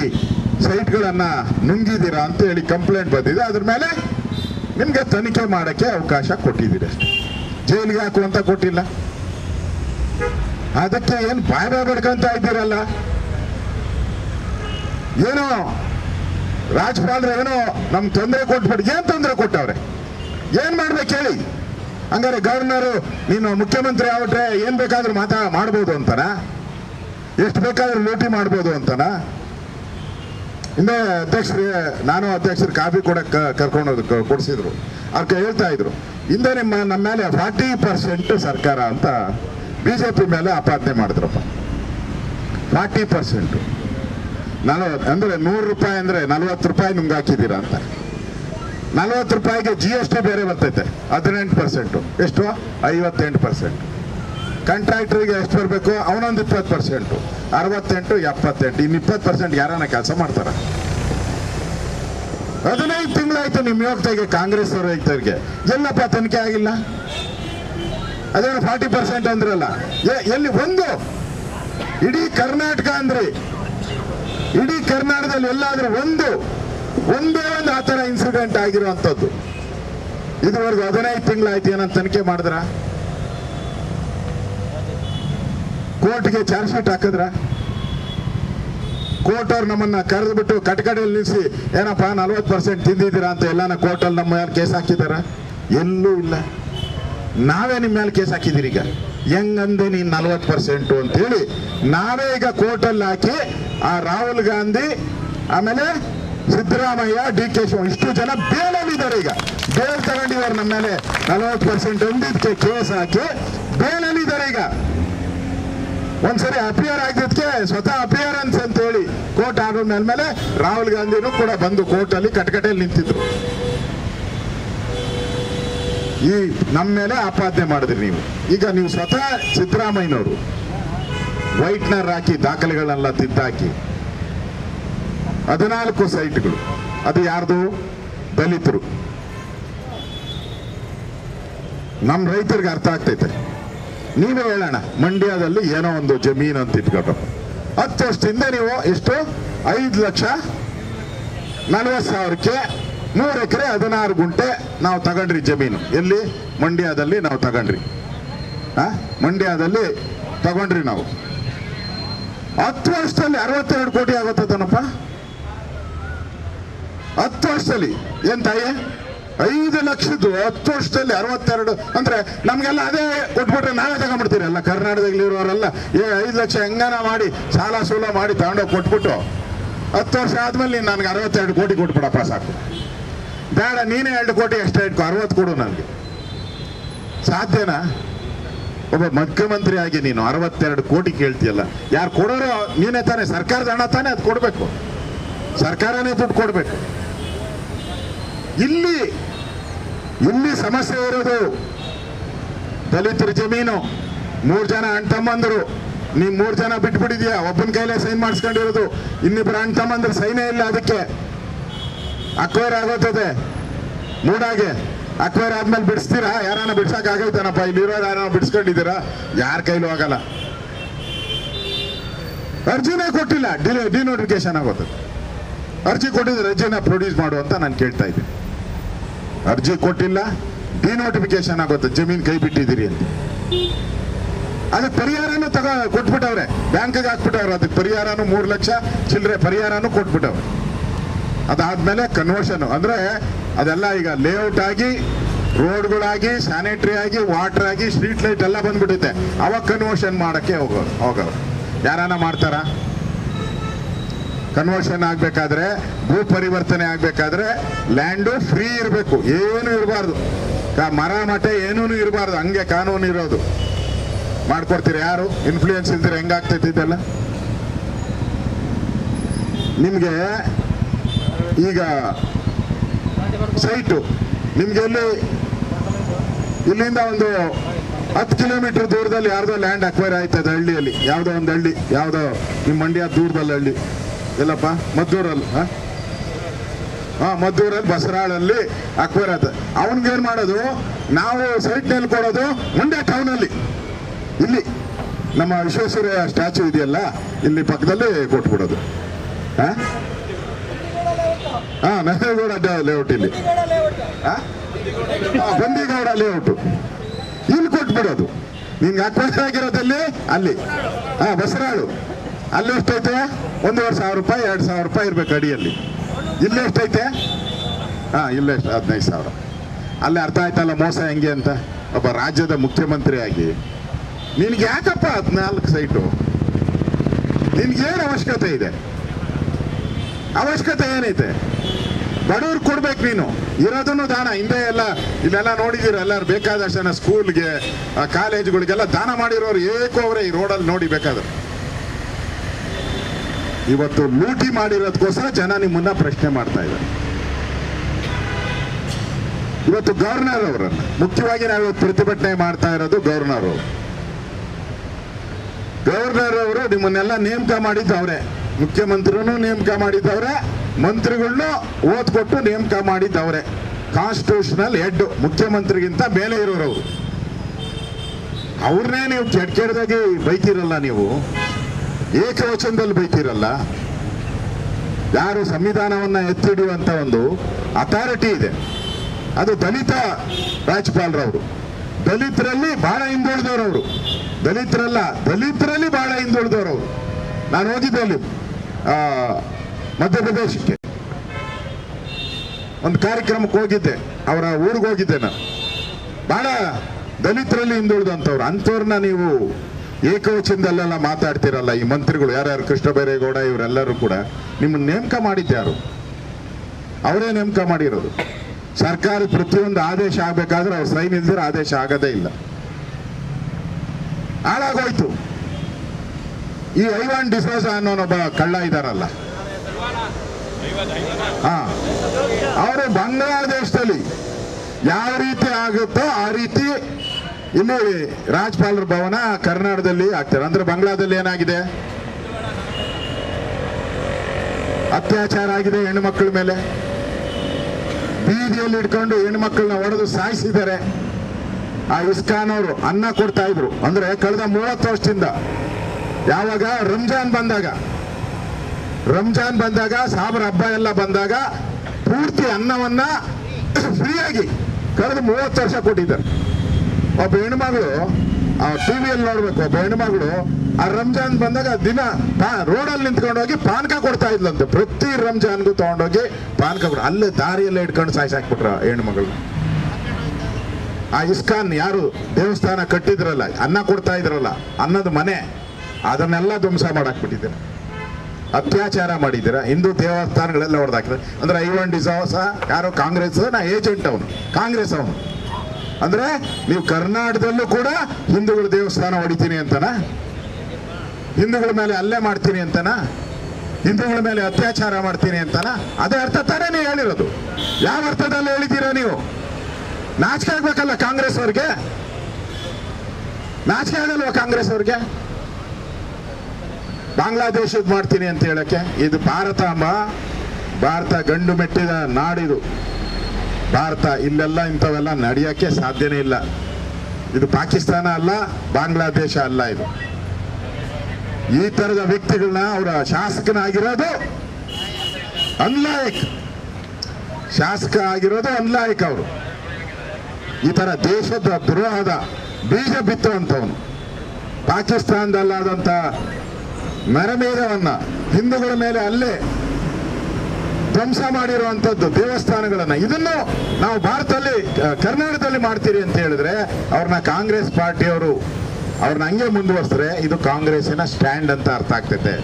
ಸೈಟ್ಗಳನ್ನ ನುಂಗಿದ್ದೀರಾ ಅಂತ ಹೇಳಿ ಕಂಪ್ಲೇಂಟ್ ಬಂದಿದೆ. ಅದ್ರ ಮೇಲೆ ನಿಮ್ಗೆ ತನಿಖೆ ಮಾಡಕ್ಕೆ ಅವಕಾಶ ಕೊಟ್ಟಿದ್ದೀರಿ ಅಷ್ಟೇ. ಜೈಲಿಗೆ ಹಾಕುವಂತ ಕೊಟ್ಟಿಲ್ಲ. ಅದಕ್ಕೆ ಏನು ಬಾಯ್ ಬಾಯ್ ಬಡ್ಕೊಂತ ಇದ್ದೀರಲ್ಲ? ಏನೋ ರಾಜ್ಪಾಲ್ರ ಏನೋ ನಮ್ ತೊಂದರೆ ಕೊಟ್ಬಿಡಿ. ಏನ್ ತೊಂದರೆ ಕೊಟ್ಟವ್ರೆ? ಏನ್ ಮಾಡ್ಬೇಕು ಹೇಳಿ? ಹಂಗಾರೆ ಗವರ್ನರು, ನೀನು ಮುಖ್ಯಮಂತ್ರಿ ಆಗ್ಬಿಟ್ರೆ ಏನು ಬೇಕಾದರೂ ಮಾತಾ, ಮಾಡ್ಬೋದು ಅಂತನ? ಎಷ್ಟು ಬೇಕಾದರೂ ಲೂಟಿ ಮಾಡ್ಬೋದು ಅಂತನ? ಹಿಂದೆ ಅಧ್ಯಕ್ಷರಿಗೆ ನಾನು ಅಧ್ಯಕ್ಷರು ಕಾಫಿ ಕೂಡ ಕರ್ಕೊಂಡು ಕೊಡಿಸಿದ್ರು. ಅವ್ರ ಹೇಳ್ತಾ ಇದ್ರು, ಹಿಂದೆ ನಿಮ್ಮ, ನಮ್ಮ ಮೇಲೆ ಫಾರ್ಟಿ ಪರ್ಸೆಂಟ್ ಸರ್ಕಾರ ಅಂತ ಬಿಜೆಪಿ ಮೇಲೆ ಆಪಾದನೆ ಮಾಡಿದ್ರಪ್ಪ. Forty percent. ನಾನು ಅಂದ್ರೆ ನೂರು ರೂಪಾಯಿ ಅಂದ್ರೆ ನಲವತ್ತು ರೂಪಾಯಿ ನಿಮ್ಗೆ ಹಾಕಿದ್ದೀರಾ ಅಂತ. ನಲವತ್ತು ರೂಪಾಯಿಗೆ ಜಿ ಎಸ್ ಟಿ ಬೇರೆ ಬರ್ತೈತೆ, ಹದಿನೆಂಟು ಪರ್ಸೆಂಟು. ಎಷ್ಟು? ಐವತ್ತೆಂಟು ಪರ್ಸೆಂಟ್. ಕಂಟ್ರಾಕ್ಟ್ರಿಗೆ ಎಷ್ಟು ಬರಬೇಕು? ಅವನೊಂದು ಇಪ್ಪತ್ತು ಪರ್ಸೆಂಟು. ಅರವತ್ತೆಂಟು, ಎಪ್ಪತ್ತೆಂಟು. ಇನ್ನು ಇಪ್ಪತ್ತು ಪರ್ಸೆಂಟ್ ಯಾರನ್ನ ಕೆಲಸ ಮಾಡ್ತಾರೆ? ಹದಿನೈದು ತಿಂಗಳಾಯ್ತು ನಿಮ್ಮ ಯೋಗ್ತಾಗೆ ಕಾಂಗ್ರೆಸ್ ಅವ್ರ ರೈತರಿಗೆ ಎಲ್ಲಪ್ಪ, ತನಿಖೆ ಆಗಿಲ್ಲ? ಅದೇನು ಫಾರ್ಟಿ ಪರ್ಸೆಂಟ್ ಅಂದ್ರಲ್ಲ. ಎಲ್ಲಿ ಒಂದು? ಇಡೀ ಕರ್ನಾಟಕ ಅಂದ್ರಿ, ಇಡೀ ಕರ್ನಾಟಕದಲ್ಲಿ ಎಲ್ಲಾದ್ರೂ ಒಂದು ಒಂದೇ ಒಂದು ಆ ಥರ ಇನ್ಸಿಡೆಂಟ್ ಆಗಿರುವಂಥದ್ದು ಇದುವರೆಗೂ ಹದಿನೈದು ತಿಂಗಳಾಯ್ತು ಏನಂತ ತನಿಖೆ ಮಾಡಿದ್ರ? ಕೋರ್ಟ್ಗೆ ಚಾರ್ಜ್ ಶೀಟ್ ಹಾಕಿದ್ರ? ಕೋರ್ಟ್ ಅವ್ರು ನಮ್ಮನ್ನ ಕರೆದ್ಬಿಟ್ಟು ಕಟ್ಕಡೆಯಲ್ಲಿ ನಿಲ್ಲಿಸಿ ಏನಪ್ಪ, ನಲ್ವತ್ತು ಪರ್ಸೆಂಟ್ ತಿಂದಿದ್ದೀರಾ ಅಂತ ಎಲ್ಲಾನ ಕೋರ್ಟಲ್ಲಿ ನಮ್ಮ ಮೇಲೆ ಕೇಸ್ ಹಾಕಿದಾರ? ಎಲ್ಲೂ ಇಲ್ಲ. ನಾವೇ ನಿಮ್ಮ ಮೇಲೆ ಕೇಸ್ ಹಾಕಿದ್ದೀರಿ ಈಗ. ಹೆಂಗಂದೆ ನೀನು ನಲ್ವತ್ತು ಪರ್ಸೆಂಟು ಅಂತೇಳಿ ನಾವೇ ಈಗ ಕೋರ್ಟಲ್ಲಿ ಹಾಕಿ ಆ ರಾಹುಲ್ ಗಾಂಧಿ, ಆಮೇಲೆ ಸಿದ್ದರಾಮಯ್ಯ, ಡಿ ಕೆ ಶಿವ, ಇಷ್ಟು ಜನ ಬೇಲಲ್ಲಿದ್ದಾರೆ ಈಗ. ಬೇಲ್ ತಗೊಂಡಿದ್ದಾರೆ ನಮ್ಮ ಮೇಲೆ. ನಲವತ್ತು ಪರ್ಸೆಂಟ್ ಒಂದಿದ್ದಕ್ಕೆ ಕೇಸ್ ಹಾಕಿ ಬೇಲಲ್ಲಿದ್ದಾರೆ ಈಗ. ಒಂದ್ಸರಿ ಅಪಿಯರ್ ಆಗಿದ್ದಕ್ಕೆ ಸ್ವತಃ ಅಪಿಯರೆನ್ಸ್ ಅಂತ ಹೇಳಿ ಕೋರ್ಟ್ ಮೇಲೆ ರಾಹುಲ್ ಗಾಂಧಿನೂ ಕೂಡ ಬಂದು ಕೋರ್ಟ್ ಅಲ್ಲಿ ಕಟಕಟೆಯಲ್ಲಿ ನಿಂತಿದ್ರು. ಈ ನಮ್ಮ ಮೇಲೆ ಆಪಾದನೆ ಮಾಡಿದ್ರಿ ನೀವು. ಈಗ ನೀವು ಸ್ವತಃ ಸಿದ್ದರಾಮಯ್ಯನವರು ವೈಟ್ನರ್ ಹಾಕಿ ದಾಖಲೆಗಳನ್ನೆಲ್ಲ ತಿದ್ದಾಕಿ ಹದಿನಾಲ್ಕು ಸೈಟ್ಗಳು. ಅದು ಯಾರ್ದು? ದಲಿತರು. ನಮ್ಮ ರೈತರಿಗೆ ಅರ್ಥ ಆಗ್ತೈತೆ. ನೀವೇ ಹೇಳೋಣ, ಮಂಡ್ಯದಲ್ಲಿ ಏನೋ ಒಂದು ಜಮೀನು ಅಂತ ಇಟ್ಕೊಂಡು. ಹತ್ತು ವರ್ಷದಿಂದ ನೀವು ಎಷ್ಟು? ಐದು ಲಕ್ಷ ನಲವತ್ತು ಸಾವಿರಕ್ಕೆ ಮೂರು ಎಕರೆ ಹದಿನಾರು ಗುಂಟೆ ನಾವು ತಗೊಂಡ್ರಿ ಜಮೀನು. ಎಲ್ಲಿ? ಮಂಡ್ಯದಲ್ಲಿ ನಾವು ತಗೊಂಡ್ರಿ. ಆ? ಮಂಡ್ಯದಲ್ಲಿ ತಗೊಂಡ್ರಿ ನಾವು. ಹತ್ತು ವರ್ಷದಲ್ಲಿ ಅರವತ್ತೆರಡು ಕೋಟಿ ಆಗುತ್ತದನಪ್ಪ ಹತ್ತು ವರ್ಷದಲ್ಲಿ. ಏನ್ ತಾಯಿ? ಐದು ಲಕ್ಷದ್ದು ಹತ್ತು ವರ್ಷದಲ್ಲಿ ಅರವತ್ತೆರಡು. ಅಂದ್ರೆ ನಮ್ಗೆಲ್ಲ ಅದೇ ಕೊಟ್ಬಿಟ್ರೆ ನಾವೇ ತಗೊಂಡ್ಬಿಡ್ತೀರಿ ಅಲ್ಲ? ಕರ್ನಾಟಕದಲ್ಲಿ ಇರೋರೆಲ್ಲ ಏ, ಐದು ಲಕ್ಷ ಹೆಂಗನ ಮಾಡಿ, ಸಾಲ ಸೂಲ ಮಾಡಿ ತಗೊಂಡೋಗಿ ಕೊಟ್ಬಿಟ್ಟು ಹತ್ತು ವರ್ಷ ಆದ್ಮೇಲೆ ನೀನು ನನಗೆ ಅರವತ್ತೆರಡು ಕೋಟಿ ಕೊಟ್ಬಿಡಪ್ಪ ಸಾಕು. ಬೇಡ, ನೀನೇ ಎರಡು ಕೋಟಿ ಎಕ್ಸ್ಟ್ರಾ ಇಟ್ಕೊ, ಅರವತ್ತು ಕೊಡು ನನಗೆ. ಸಾಧ್ಯನಾ? ಒಬ್ಬ ಮುಖ್ಯಮಂತ್ರಿ ಆಗಿ ನೀನು ಅರವತ್ತೆರಡು ಕೋಟಿ ಕೇಳ್ತೀಯಲ್ಲ, ಯಾರು ಕೊಡೋರು ನೀನೇ ತಾನೇ, ಸರ್ಕಾರದ ಹಣ ತಾನೇ ಅದು ಕೊಡಬೇಕು. ಸರ್ಕಾರನೇ ದುಡ್ಡು ಕೊಡಬೇಕು. ಇಲ್ಲಿ ಇಲ್ಲಿ ಸಮಸ್ಯೆ ಇರೋದು ದಲಿತರ ಜಮೀನು. ಮೂರು ಜನ ಅಣ್ಣ ತಮ್ಮಂದರು ನೀ ಮೂರು ಜನ ಬಿಟ್ಬಿಟ್ಟಿದ್ಯಾ? ಒಬ್ಬನ ಕೈಲೇ ಸೈನ್ ಮಾಡಿಸ್ಕೊಂಡಿರೋದು. ಇನ್ನಿಬ್ಬರು ಅಣ್ಣ ತಮ್ಮಂದ್ರ ಸೈನೇ ಇಲ್ಲ ಅದಕ್ಕೆ. ಅಕ್ವೈರ್ ಆಗೋತದೆ. ಮೂಡಾಗೆ. ಅಕ್ವೈರ್ ಆದ್ಮೇಲೆ ಬಿಡಿಸ್ತೀರಾ? ಯಾರನ್ನ ಬಿಡ್ಸಕ್ ಆಗೈತಾನಪ್ಪ? ಇಲ್ಲಿರೋರು ಯಾರನ್ನ ಬಿಡಿಸ್ಕೊಂಡಿದ್ದೀರಾ? ಯಾರ ಕೈಲೂ ಆಗಲ್ಲ. ಅರ್ಜಿನೇ ಕೊಟ್ಟಿಲ್ಲ. ಡಿ ಡಿನೋಟಿಫಿಕೇಶನ್ ಆಗೋದು ಅರ್ಜಿ ಕೊಟ್ಟಿದ್ರೆ ಅರ್ಜಿನ ಪ್ರೊಡ್ಯೂಸ್ ಮಾಡು ಅಂತ ನಾನು ಕೇಳ್ತಾ ಇದ್ದೀನಿ. ಅರ್ಜಿ ಕೊಟ್ಟಿಲ್ಲ ಡಿನೋಟಿಫಿಕೇಶನ್ ಆಗುತ್ತೆ, ಜಮೀನ್ ಕೈ ಬಿಟ್ಟಿದ್ದೀರಿ ಅಂತ. ಅದಕ್ಕೆ ಪರಿಹಾರನೂ ತಗ, ಕೊಟ್ಬಿಟ್ಟವ್ರೆ. ಬ್ಯಾಂಕ್ಗೆ ಹಾಕ್ಬಿಟ್ಟವ್ರೆ, ಅದಕ್ಕೆ ಪರಿಹಾರನೂ ಮೂರು ಲಕ್ಷ, ಚಿಲ್ಲರೆ ಪರಿಹಾರನೂ ಕೊಟ್ಬಿಟ್ಟವ್ರೆ. ಅದಾದ್ಮೇಲೆ ಕನ್ವರ್ಷನ್ ಅಂದ್ರೆ ಅದೆಲ್ಲ ಈಗ ಲೇಔಟ್ ಆಗಿ ರೋಡ್ಗಳಾಗಿ ಸ್ಯಾನಿಟರಿ ಆಗಿ ವಾಟರ್ ಆಗಿ ಸ್ಟ್ರೀಟ್ ಲೈಟ್ ಎಲ್ಲ ಬಂದ್ಬಿಟ್ಟಿದೆ. ಅವಾಗ ಕನ್ವರ್ಷನ್ ಮಾಡೋಕ್ಕೆ ಹೋಗೋ ಹೋಗೋರು ಯಾರನ್ನ ಮಾಡ್ತಾರ? ಕನ್ವರ್ಷನ್ ಆಗ್ಬೇಕಾದ್ರೆ ಭೂ ಪರಿವರ್ತನೆ ಆಗ್ಬೇಕಾದ್ರೆ ಲ್ಯಾಂಡು ಫ್ರೀ ಇರಬೇಕು. ಏನು ಇರಬಾರ್ದು. ಮರ, ಮಠ ಏನೂ ಇರಬಾರ್ದು. ಹಂಗೆ ಕಾನೂನು ಇರೋದು. ಮಾಡ್ಕೊಡ್ತೀರಿ ಯಾರು? ಇನ್ಫ್ಲೂಯೆನ್ಸ್ ಇಲ್ದಿರ ಹೆಂಗಾಗ್ತೈತಿ ಇದೆಲ್ಲ? ನಿಮಗೆ ಈಗ ಸೈಟು ನಿಮ್ಗೆ ಎಲ್ಲಿ? ಇಲ್ಲಿಂದ ಒಂದು ಹತ್ತು ಕಿಲೋಮೀಟರ್ ದೂರದಲ್ಲಿ ಯಾರ್ದೋ ಲ್ಯಾಂಡ್ ಅಕ್ವೈರ್ ಆಯ್ತದೆ ಹಳ್ಳಿಯಲ್ಲಿ. ಯಾವುದೋ ಒಂದು ಹಳ್ಳಿ. ಯಾವುದೋ ನಿಮ್ಮ ಮಂಡ್ಯ ದೂರದಲ್ಲಿ ಹಳ್ಳಿ. ಎಲ್ಲಪ್ಪ ಮದ್ದೂರಲ್ಲಿ ಹಾ? ಹಾಂ ಮದ್ದೂರಲ್ಲಿ ಬಸರಾಳಲ್ಲಿ ಅಕ್ಬರತ್ ಅವನಿಗೇನು ಮಾಡೋದು? ನಾವು ಸೈಟ್ನಲ್ಲಿ ಕೊಡೋದು ಮಂಡ್ಯ ಟೌನಲ್ಲಿ ಇಲ್ಲಿ ನಮ್ಮ ವಿಶ್ವೇಶ್ವರಯ್ಯ ಸ್ಟ್ಯಾಚು ಇದೆಯಲ್ಲ ಇಲ್ಲಿ ಪಕ್ಕದಲ್ಲಿ ಕೊಟ್ಬಿಡೋದು. ಹಾ? ಹಾ ಅಡ್ಡ ಲೇಔಟ್ ಇಲ್ಲಿ. ಹಾ, ಬಂದಿಗೌಡ ಲೇಔಟ್ ಇಲ್ಲಿ ಕೊಟ್ಬಿಡೋದು. ನಿಂಗೆ ಅಕ್ಬರ್ ಆಗಿರೋದಲ್ಲಿ ಅಲ್ಲಿ. ಹಾ ಬಸರಾಳು. ಅಲ್ಲಿ ಎಷ್ಟೈತೆ? ಒಂದೂವರೆ ಸಾವಿರ ರೂಪಾಯಿ, ಎರಡು ಸಾವಿರ ರೂಪಾಯಿ ಇರ್ಬೇಕು ಅಡಿಯಲ್ಲಿ. ಇಲ್ಲಿ ಎಷ್ಟೈತೆ? ಹಾ, ಇಲ್ಲೇ ಎಷ್ಟು, ಹದಿನೈದು ಸಾವಿರ. ಅಲ್ಲಿ ಅರ್ಥ ಆಯ್ತಲ್ಲ ಮೋಸ ಹೆಂಗೆ ಅಂತ? ಒಬ್ಬ ರಾಜ್ಯದ ಮುಖ್ಯಮಂತ್ರಿ ಆಗಿ. ನಿನ್ಗೆ ಯಾಕಪ್ಪ ಹದಿನಾಲ್ಕು ಸೈಟು? ನಿನ್ಗೇನು ಅವಶ್ಯಕತೆ ಇದೆ? ಅವಶ್ಯಕತೆ ಏನೈತೆ? ಬಡವ್ರು ಕೊಡ್ಬೇಕು ನೀನು. ಇರೋದನ್ನು ದಾನ. ಹಿಂದೆ ಎಲ್ಲ, ಇಲ್ಲೆಲ್ಲ ನೋಡಿದೀರ ಎಲ್ಲರೂ ಬೇಕಾದಷ್ಟು ಜನ ಸ್ಕೂಲ್ಗೆ ಕಾಲೇಜ್ಗಳಿಗೆಲ್ಲ ದಾನ ಮಾಡಿರೋರು ಏಕೋ ಅವರೇ ಈ ರೋಡಲ್ಲಿ ನೋಡಿ ಬೇಕಾದ್ರೆ. ಇವತ್ತು ಲೂಟಿ ಮಾಡಿರೋದಕ್ಕೋಸ್ಕರ ಜನ ನಿಮ್ಮನ್ನ ಪ್ರಶ್ನೆ ಮಾಡ್ತಾ ಇದ್ದಾರೆ. ಇವತ್ತು ಗವರ್ನರ್ ಅವರನ್ನ, ಮುಖ್ಯವಾಗಿ ನಾವು ಪ್ರತಿಭಟನೆ ಮಾಡ್ತಾ ಇರೋದು ಗವರ್ನರ್ ಅವರು. ಗವರ್ನರ್ ಅವರು ನಿಮ್ಮನ್ನೆಲ್ಲ ನೇಮಕ ಮಾಡಿದ್ದವ್ರೆ ಮುಖ್ಯಮಂತ್ರಿನೂ ನೇಮಕ ಮಾಡಿದ್ದವ್ರೆ ಮಂತ್ರಿಗಳನ್ನೂ ಓದ್ ಕೊಟ್ಟು ನೇಮಕ ಮಾಡಿದ್ದವ್ರೆ ಕಾನ್ಸ್ಟಿಟ್ಯೂಷನಲ್ ಹೆಡ್ ಮುಖ್ಯಮಂತ್ರಿಗಿಂತ ಮೇಲೆ ಇರೋರು ಅವರು ಅವ್ರನ್ನೇ ನೀವು ಕೆಟ್ಟ ಕೆಟ್ಟದಾಗಿ ಬೈತೀರಲ್ಲ ನೀವು. ಏಕವಚನದಲ್ಲಿ ಬೈತೀರಲ್ಲ? ಯಾರು ಸಂವಿಧಾನವನ್ನ ಎತ್ತಿಡಿಯುವಂತ ಒಂದು ಅಥಾರಿಟಿ ಇದೆ. ಅದು ದಲಿತ ರಾಜ್ಯಪಾಲರವರು. ದಲಿತರಲ್ಲಿ ಬಹಳ ಹಿಂದುಳಿದವರವರು. ದಲಿತರಲ್ಲ, ದಲಿತರಲ್ಲಿ ಬಹಳ ಹಿಂದುಳಿದವರವರು. ನಾನು ಹೋಗಿದ್ದೆ ಅಲ್ಲಿ ಮಧ್ಯಪ್ರದೇಶಕ್ಕೆ. ಒಂದು ಕಾರ್ಯಕ್ರಮಕ್ಕೆ ಹೋಗಿದ್ದೆ. ಅವರ ಊರಿಗೆ ಹೋಗಿದ್ದೆ ನಾನು. ಬಹಳ ದಲಿತರಲ್ಲಿ ಹಿಂದುಳಿದಂಥವ್ರು. ಅಂಥವ್ರನ್ನ ನೀವು ಏಕವಚನದಲ್ಲೆಲ್ಲ ಮಾತಾಡ್ತಿರಲ್ಲ ಈ ಮಂತ್ರಿಗಳು, ಯಾರ್ಯಾರು ಕೃಷ್ಣ ಬೈರೇಗೌಡ ಇವರೆಲ್ಲರೂ ಕೂಡ, ನಿಮ್ಮನ್ನ ನೇಮಕ ಮಾಡಿದ್ಯಾರು ಅವರೇ ನೇಮಕ ಮಾಡಿರೋದು. ಸರ್ಕಾರ ಪ್ರತಿಯೊಂದು ಆದೇಶ ಆಗ್ಬೇಕಾದ್ರೆ ಅವ್ರು ಸೈನ್ ಇಲ್ದಿರ ಆದೇಶ ಆಗದೇ ಇಲ್ಲ. ಹಾಳಾಗೋಯ್ತು. ಈ ಐವಾನ್ ಡಿಸೋಜ ಅನ್ನೋನೊಬ್ಬ ಕಳ್ಳ ಇದಾರಲ್ಲ. ಹಾ. ಅವರು ಬಾಂಗ್ಲಾದೇಶದಲ್ಲಿ ಯಾವ ರೀತಿ ಆಗುತ್ತೋ ಆ ರೀತಿ ಇಲ್ಲಿ ರಾಜ್ಪಾಲರ ಭವನ ಕರ್ನಾಟಕದಲ್ಲಿ ಆಗ್ತಾರೆ ಅಂದ್ರೆ ಬಂಗ್ಲಾದಲ್ಲಿ ಏನಾಗಿದೆ? ಅತ್ಯಾಚಾರ ಆಗಿದೆ ಹೆಣ್ಣು ಮಕ್ಕಳ ಮೇಲೆ. ಬೀದಿಯಲ್ಲಿ ಇಟ್ಕೊಂಡು ಹೆಣ್ಮಕ್ಳನ್ನ ಹೊಡೆದು ಸಾಯಿಸಿದ್ದಾರೆ. ಆ ಇಸ್ಕಾನ್ ಅವರು ಅನ್ನ ಕೊಡ್ತಾ ಇದ್ರು. ಅಂದ್ರೆ ಕಳೆದ ಮೂವತ್ತು ವರ್ಷದಿಂದ. ಯಾವಾಗ? ರಂಜಾನ್ ಬಂದಾಗ. ರಂಜಾನ್ ಬಂದಾಗ ಸಾಬರ ಹಬ್ಬ ಎಲ್ಲ ಬಂದಾಗ ಪೂರ್ತಿ ಅನ್ನವನ್ನ ಫ್ರೀಯಾಗಿ ಕಳೆದ ಮೂವತ್ತು ವರ್ಷ ಕೊಟ್ಟಿದ್ದಾರೆ. ಒಬ್ಬ ಹೆಣ್ಮಗಳು ಟಿವಿಯಲ್ಲಿ ನೋಡ್ಬೇಕು ಒಬ್ಬ ಹೆಣ್ಮಗಳು ಆ ರಂಜಾನ್ ಬಂದಾಗ ದಿನ ರೋಡಲ್ಲಿ ನಿಂತ್ಕೊಂಡು ಹೋಗಿ ಪಾನಕ ಕೊಡ್ತಾ ಇದ್ಲಂತೆ. ಪ್ರತಿ ರಂಜಾನ್ಗೂ ತಗೊಂಡೋಗಿ ಪಾನಕ ಕೊಡ ಅಲ್ಲೇ ದಾರಿಯಲ್ಲೇ ಇಟ್ಕೊಂಡು ಸಾಯಿಸಾಕ್ಬಿಟ್ರ ಹೆಣ್ಮಗಳು ಆ ಇಸ್ಕಾನ್ ಯಾರು ದೇವಸ್ಥಾನ ಕಟ್ಟಿದ್ರಲ್ಲ, ಅನ್ನ ಕೊಡ್ತಾ ಇದ್ರಲ್ಲ, ಅನ್ನದ ಮನೆ, ಅದನ್ನೆಲ್ಲ ಧ್ವಂಸ ಮಾಡಾಕ್ಬಿಟ್ಟಿದ್ದೀರ ಅತ್ಯಾಚಾರ ಮಾಡಿದ್ದೀರ? ಹಿಂದೂ ದೇವಸ್ಥಾನಗಳೆಲ್ಲ ಹೊಡೆದಾಕಿದ್ರೆ ಅಂದ್ರೆ ಐವನ್ ಡಿಸೋಸ, ಯಾರೋ ಕಾಂಗ್ರೆಸ್ ನಾ ಏಜೆಂಟ್ ಅವನು. ಕಾಂಗ್ರೆಸ್ ಅವನು. ಅಂದ್ರೆ ನೀವು ಕರ್ನಾಟಕದಲ್ಲೂ ಕೂಡ ಹಿಂದೂಗಳ ದೇವಸ್ಥಾನ ಹೊಡಿತೀನಿ ಅಂತನ? ಹಿಂದೂಗಳ ಮೇಲೆ ಅಲ್ಲೇ ಮಾಡ್ತೀನಿ ಅಂತನ? ಹಿಂದೂಗಳ ಮೇಲೆ ಅತ್ಯಾಚಾರ ಮಾಡ್ತೀನಿ ಅಂತನ? ಅದೇ ಅರ್ಥ ತಾನೇ ನೀವು ಹೇಳಿರೋದು. ಯಾವ ಅರ್ಥದಲ್ಲಿ ಹೇಳಿದ್ದೀರಾ ನೀವು? ನಾಚಿಕೆ ಆಗ್ಬೇಕಲ್ಲ ಕಾಂಗ್ರೆಸ್ ಅವ್ರಿಗೆ? ನಾಚಿಕೆ ಆಗಲ್ವಾ ಕಾಂಗ್ರೆಸ್ ಅವ್ರಿಗೆ? ಬಾಂಗ್ಲಾದೇಶದ ಮಾಡ್ತೀನಿ ಅಂತ ಹೇಳಕ್ಕೆ? ಇದು ಭಾರತ ಅಮ್ಮ ಭಾರತ ಗಂಡು ಮೆಟ್ಟಿದ ನಾಡಿದು. ಭಾರತ ಇಲ್ಲೆಲ್ಲ ಇಂಥವೆಲ್ಲ ನಡೆಯೋಕ್ಕೆ ಸಾಧ್ಯನೇ ಇಲ್ಲ. ಇದು ಪಾಕಿಸ್ತಾನ ಅಲ್ಲ, ಬಾಂಗ್ಲಾದೇಶ ಅಲ್ಲ ಇದು. ಈ ತರದ ವ್ಯಕ್ತಿಗಳನ್ನ ಅವರ ಶಾಸಕನಾಗಿರೋದು ಅನ್ಲಾಯಕ್. ಶಾಸಕ ಆಗಿರೋದು ಅನ್ಲಾಯಕ್ ಅವರು. ಈ ತರ ದೇಶದ ದ್ರೋಹದ ಬೀಜ ಬಿತ್ತುವಂಥವನು ಪಾಕಿಸ್ತಾನದಲ್ಲಾದಂಥ ನರಮೇಧವನ್ನ ಹಿಂದೂಗಳ ಮೇಲೆ ಅಲ್ಲೇ ಧ್ವಂಸ ಮಾಡಿರುವಂಥದ್ದು ದೇವಸ್ಥಾನಗಳನ್ನ. ಇದನ್ನು ನಾವು ಭಾರತದಲ್ಲಿ ಕರ್ನಾಟಕದಲ್ಲಿ ಮಾಡ್ತೀರಿ ಅಂತ ಹೇಳಿದ್ರೆ, ಅವ್ರನ್ನ ಕಾಂಗ್ರೆಸ್ ಪಾರ್ಟಿಯವರು, ಅವ್ರನ್ನ ಹಂಗೆ ಮುಂದುವರಿಸಿದ್ರೆ ಇದು ಕಾಂಗ್ರೆಸ್ಸಿನ ಸ್ಟ್ಯಾಂಡ್ ಅಂತ ಅರ್ಥ ಆಗ್ತೈತೆ.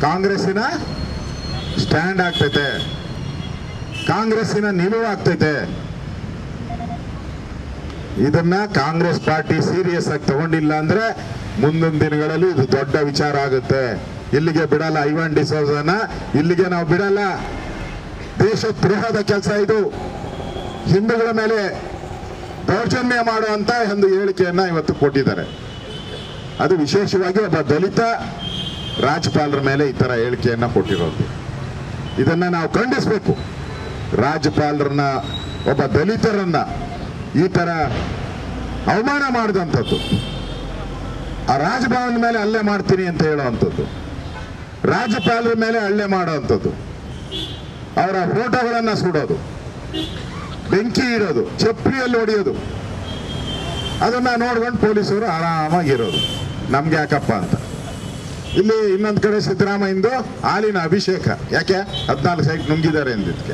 ಕಾಂಗ್ರೆಸ್ಸಿನ ಸ್ಟ್ಯಾಂಡ್ ಆಗ್ತೈತೆ. ಕಾಂಗ್ರೆಸ್ಸಿನ ನಿಲುವು ಆಗ್ತೈತೆ. ಇದನ್ನ ಕಾಂಗ್ರೆಸ್ ಪಾರ್ಟಿ ಸೀರಿಯಸ್ ಆಗಿ ತಗೊಂಡಿಲ್ಲ ಅಂದ್ರೆ ಮುಂದಿನ ದಿನಗಳಲ್ಲಿ ಇದು ದೊಡ್ಡ ವಿಚಾರ ಆಗುತ್ತೆ. ಇಲ್ಲಿಗೆ ಬಿಡಲ್ಲ ಐವನ್ ಡಿಸೋಸನ ಇಲ್ಲಿಗೆ ನಾವು ಬಿಡಲ್ಲ. ದೇಶ ದ್ರೋಹದ ಕೆಲಸ ಇದು. ಹಿಂದೂಗಳ ಮೇಲೆ ದೌರ್ಜನ್ಯ ಮಾಡುವಂತ ಒಂದು ಹೇಳಿಕೆಯನ್ನ ಇವತ್ತು ಕೊಟ್ಟಿದ್ದಾರೆ. ಅದು ವಿಶೇಷವಾಗಿ ಒಬ್ಬ ದಲಿತ ರಾಜ್ಯಪಾಲರ ಮೇಲೆ ಈ ತರ ಹೇಳಿಕೆಯನ್ನ ಕೊಟ್ಟಿರೋದು. ಇದನ್ನ ನಾವು ಖಂಡಿಸಬೇಕು. ರಾಜ್ಯಪಾಲರನ್ನ, ಒಬ್ಬ ದಲಿತರನ್ನ ಈ ತರ ಅವಮಾನ ಮಾಡಿದಂಥದ್ದು. ಆ ರಾಜಭವನ ಮೇಲೆ ಅಲ್ಲೇ ಮಾಡ್ತೀನಿ ಅಂತ ಹೇಳುವಂಥದ್ದು. ರಾಜ್ಯಪಾಲರ ಮೇಲೆ ಹಳ್ಳೆ ಮಾಡುವಂಥದ್ದು. ಅವರ ಫೋಟೋಗಳನ್ನು ಸುಡೋದು. ಬೆಂಕಿ ಇರೋದು ಚಪ್ರಿಯಲ್ಲಿ ಹೊಡೆಯೋದು. ಅದನ್ನ ನೋಡ್ಕೊಂಡು ಪೊಲೀಸರು ಆರಾಮಾಗಿರೋದು. ನಮ್ಗೆ ಯಾಕಪ್ಪ ಅಂತ. ಇಲ್ಲಿ ಇನ್ನೊಂದು ಕಡೆ ಸಿದ್ದರಾಮಯ್ಯಂದು ಹಾಲಿನ ಅಭಿಷೇಕ. ಯಾಕೆ? ಹದಿನಾಲ್ಕು ಸೈಟ್ ನುಂಗಿದ್ದಾರೆ ಅಂದಿದ್ಕೆ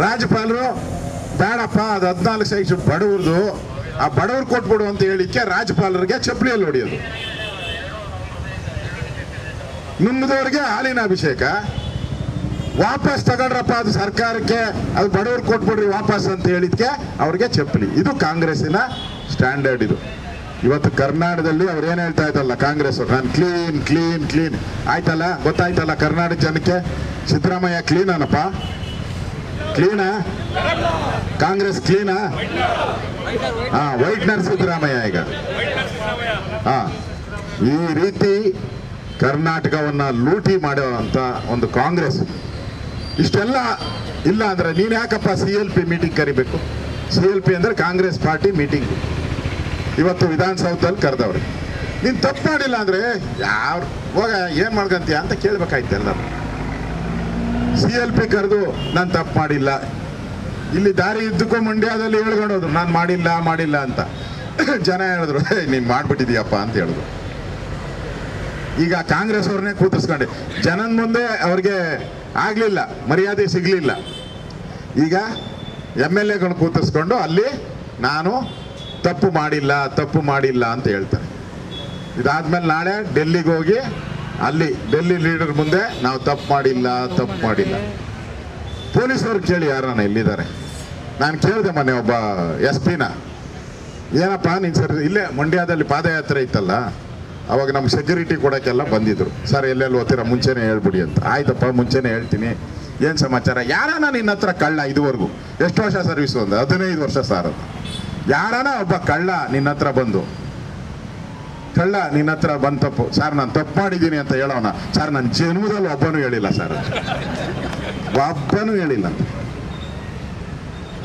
ರಾಜ್ಯಪಾಲರು, ಬೇಡಪ್ಪ, ಅದು ಹದಿನಾಲ್ಕು ಸೈಟ್ ಬಡವ್ರದು. ಆ ಬಡವ್ರು ಕೊಟ್ಬಿಡು ಅಂತ ಹೇಳಿಕ್ಕೆ ರಾಜ್ಯಪಾಲರಿಗೆ ಚಪ್ಪಲಿಯಲ್ಲಿ ಹೊಡೆಯೋದು. ನುಂಗಿದವ್ರಿಗೆ ಹಾಲಿನ ಅಭಿಷೇಕ. ವಾಪಸ್ ತಗೊಂಡ್ರಪ್ಪ ಅದು ಸರ್ಕಾರಕ್ಕೆ, ಅದು ಬಡವ್ರು ಕೊಟ್ಬಿಡ್ರಿ ವಾಪಸ್ ಅಂತ ಹೇಳಿದ್ಕೆ ಅವ್ರಿಗೆ ಚಪ್ಪಲಿ. ಇದು ಕಾಂಗ್ರೆಸ್ಸಿನ ಸ್ಟ್ಯಾಂಡರ್ಡ್ ಇದು. ಇವತ್ತು ಕರ್ನಾಟಕದಲ್ಲಿ ಅವ್ರು ಏನ್ ಹೇಳ್ತಾ ಇದ್ದಲ್ಲ ಕಾಂಗ್ರೆಸ್ ನಾನು ಕ್ಲೀನ್ ಕ್ಲೀನ್ ಕ್ಲೀನ್ ಆಯ್ತಲ್ಲ? ಗೊತ್ತಾಯ್ತಲ್ಲ ಕರ್ನಾಟಕ ಜನಕ್ಕೆ? ಸಿದ್ದರಾಮಯ್ಯ ಕ್ಲೀನ್ ಅನಪ್ಪ ಕ್ಲೀನಾ ಕಾಂಗ್ರೆಸ್ ಕ್ಲೀನಾ ಹಾ ವೈಟ್ನರ್ ಸಿದ್ದರಾಮಯ್ಯ ಈಗ. ಹಾ ಈ ರೀತಿ ಕರ್ನಾಟಕವನ್ನ ಲೂಟಿ ಮಾಡುವಂತ ಒಂದು ಕಾಂಗ್ರೆಸ್. ಇಷ್ಟೆಲ್ಲ ಇಲ್ಲ ಅಂದರೆ ನೀನು ಯಾಕಪ್ಪ ಸಿ ಎಲ್ ಪಿ ಮೀಟಿಂಗ್ ಕರಿಬೇಕು? ಸಿ ಎಲ್ ಪಿ ಅಂದರೆ ಕಾಂಗ್ರೆಸ್ ಪಾರ್ಟಿ ಮೀಟಿಂಗ್ ಇವತ್ತು ವಿಧಾನಸೌಧದಲ್ಲಿ ಕರೆದವ್ರೆ. ನೀನು ತಪ್ಪು ಮಾಡಿಲ್ಲ ಅಂದರೆ ಯಾರು ಹೋಗ, ಏನು ಮಾಡ್ಕಂತೀಯ ಅಂತ ಕೇಳಬೇಕಾಯ್ತು ಎಲ್ಲ ಸಿ ಎಲ್ ಪಿ ಕರೆದು ನಾನು ತಪ್ಪು ಮಾಡಿಲ್ಲ. ಇಲ್ಲಿ ದಾರಿ ಇದ್ದಕ್ಕೂ ಮಂಡ್ಯದಲ್ಲಿ ಹೇಳ್ಕೊಂಡೋದ್ರು, ನಾನು ಮಾಡಿಲ್ಲ ಮಾಡಿಲ್ಲ ಅಂತ. ಜನ ಹೇಳಿದ್ರು ನೀನು ಮಾಡ್ಬಿಟ್ಟಿದೀಯಪ್ಪ ಅಂತ ಹೇಳಿದ್ರು. ಈಗ ಕಾಂಗ್ರೆಸ್ ಅವ್ರನ್ನೇ ಕೂತಿಸ್ಕೊಂಡೆ. ಜನದ ಮುಂದೆ ಅವ್ರಿಗೆ ಆಗ್ಲಿಲ್ಲ, ಮರ್ಯಾದೆ ಸಿಗ್ಲಿಲ್ಲ. ಈಗ ಎಂ ಎಲ್ ಎಗಳು ಕೂತಿಸ್ಕೊಂಡು ಅಲ್ಲಿ ನಾನು ತಪ್ಪು ಮಾಡಿಲ್ಲ ತಪ್ಪು ಮಾಡಿಲ್ಲ ಅಂತ ಹೇಳ್ತಾರೆ. ಇದಾದ್ಮೇಲೆ ನಾಳೆ ಡೆಲ್ಲಿಗೆ ಹೋಗಿ ಅಲ್ಲಿ ಡೆಲ್ಲಿ ಲೀಡರ್ ಮುಂದೆ ನಾವು ತಪ್ಪು ಮಾಡಿಲ್ಲ ತಪ್ಪು ಮಾಡಿಲ್ಲ. ಪೊಲೀಸವ್ರು ಕೇಳಿ ಯಾರನ್ನ ಇಲ್ಲಿದ್ದಾರೆ. ನಾನು ಕೇಳಿದೆ ಮೊನ್ನೆ ಒಬ್ಬ ಎಸ್ ಪಿನ ಏನಪ್ಪ ನೀನು ಸರ್, ಇಲ್ಲೇ ಮಂಡ್ಯದಲ್ಲಿ ಪಾದಯಾತ್ರೆ ಇತ್ತಲ್ಲ? ಅವಾಗ ನಮ್ಮ ಸೆಕ್ಯೂರಿಟಿ ಕೊಡೋಕ್ಕೆಲ್ಲ ಬಂದಿದ್ರು. ಸರ್, ಎಲ್ಲೆಲ್ಲಿ ಓದ್ತೀರಾ? ಮುಂಚೆನೇ ಹೇಳ್ಬಿಡಿ ಅಂತ. ಆಯ್ತಪ್ಪ, ಮುಂಚೆನೇ ಹೇಳ್ತೀನಿ. ಏನು ಸಮಾಚಾರ? ಯಾರಾನ ನಿನ್ನ ಹತ್ರ ಕಳ್ಳ ಇದುವರೆಗೂ? ಎಷ್ಟು ವರ್ಷ ಸರ್ವಿಸ್ ಒಂದು, ಹದಿನೈದು ವರ್ಷ ಸರ್ ಅದು. ಯಾರಾನ ಒಬ್ಬ ಕಳ್ಳ ನಿನ್ನ ಹತ್ರ ಬಂದು? ಕಳ್ಳ ನಿನ್ನ ಹತ್ರ ಬಂದು ತಪ್ಪು. ಸರ್, ನಾನು ತಪ್ಪು ಮಾಡಿದ್ದೀನಿ ಅಂತ ಹೇಳೋಣ. ಸರ್ ನನ್ನ ಜನ್ಮದಲ್ಲಿ ಒಬ್ಬನೂ ಹೇಳಿಲ್ಲ ಸರ್ ಒಬ್ಬನೂ ಹೇಳಿಲ್ಲ ಅಂತ.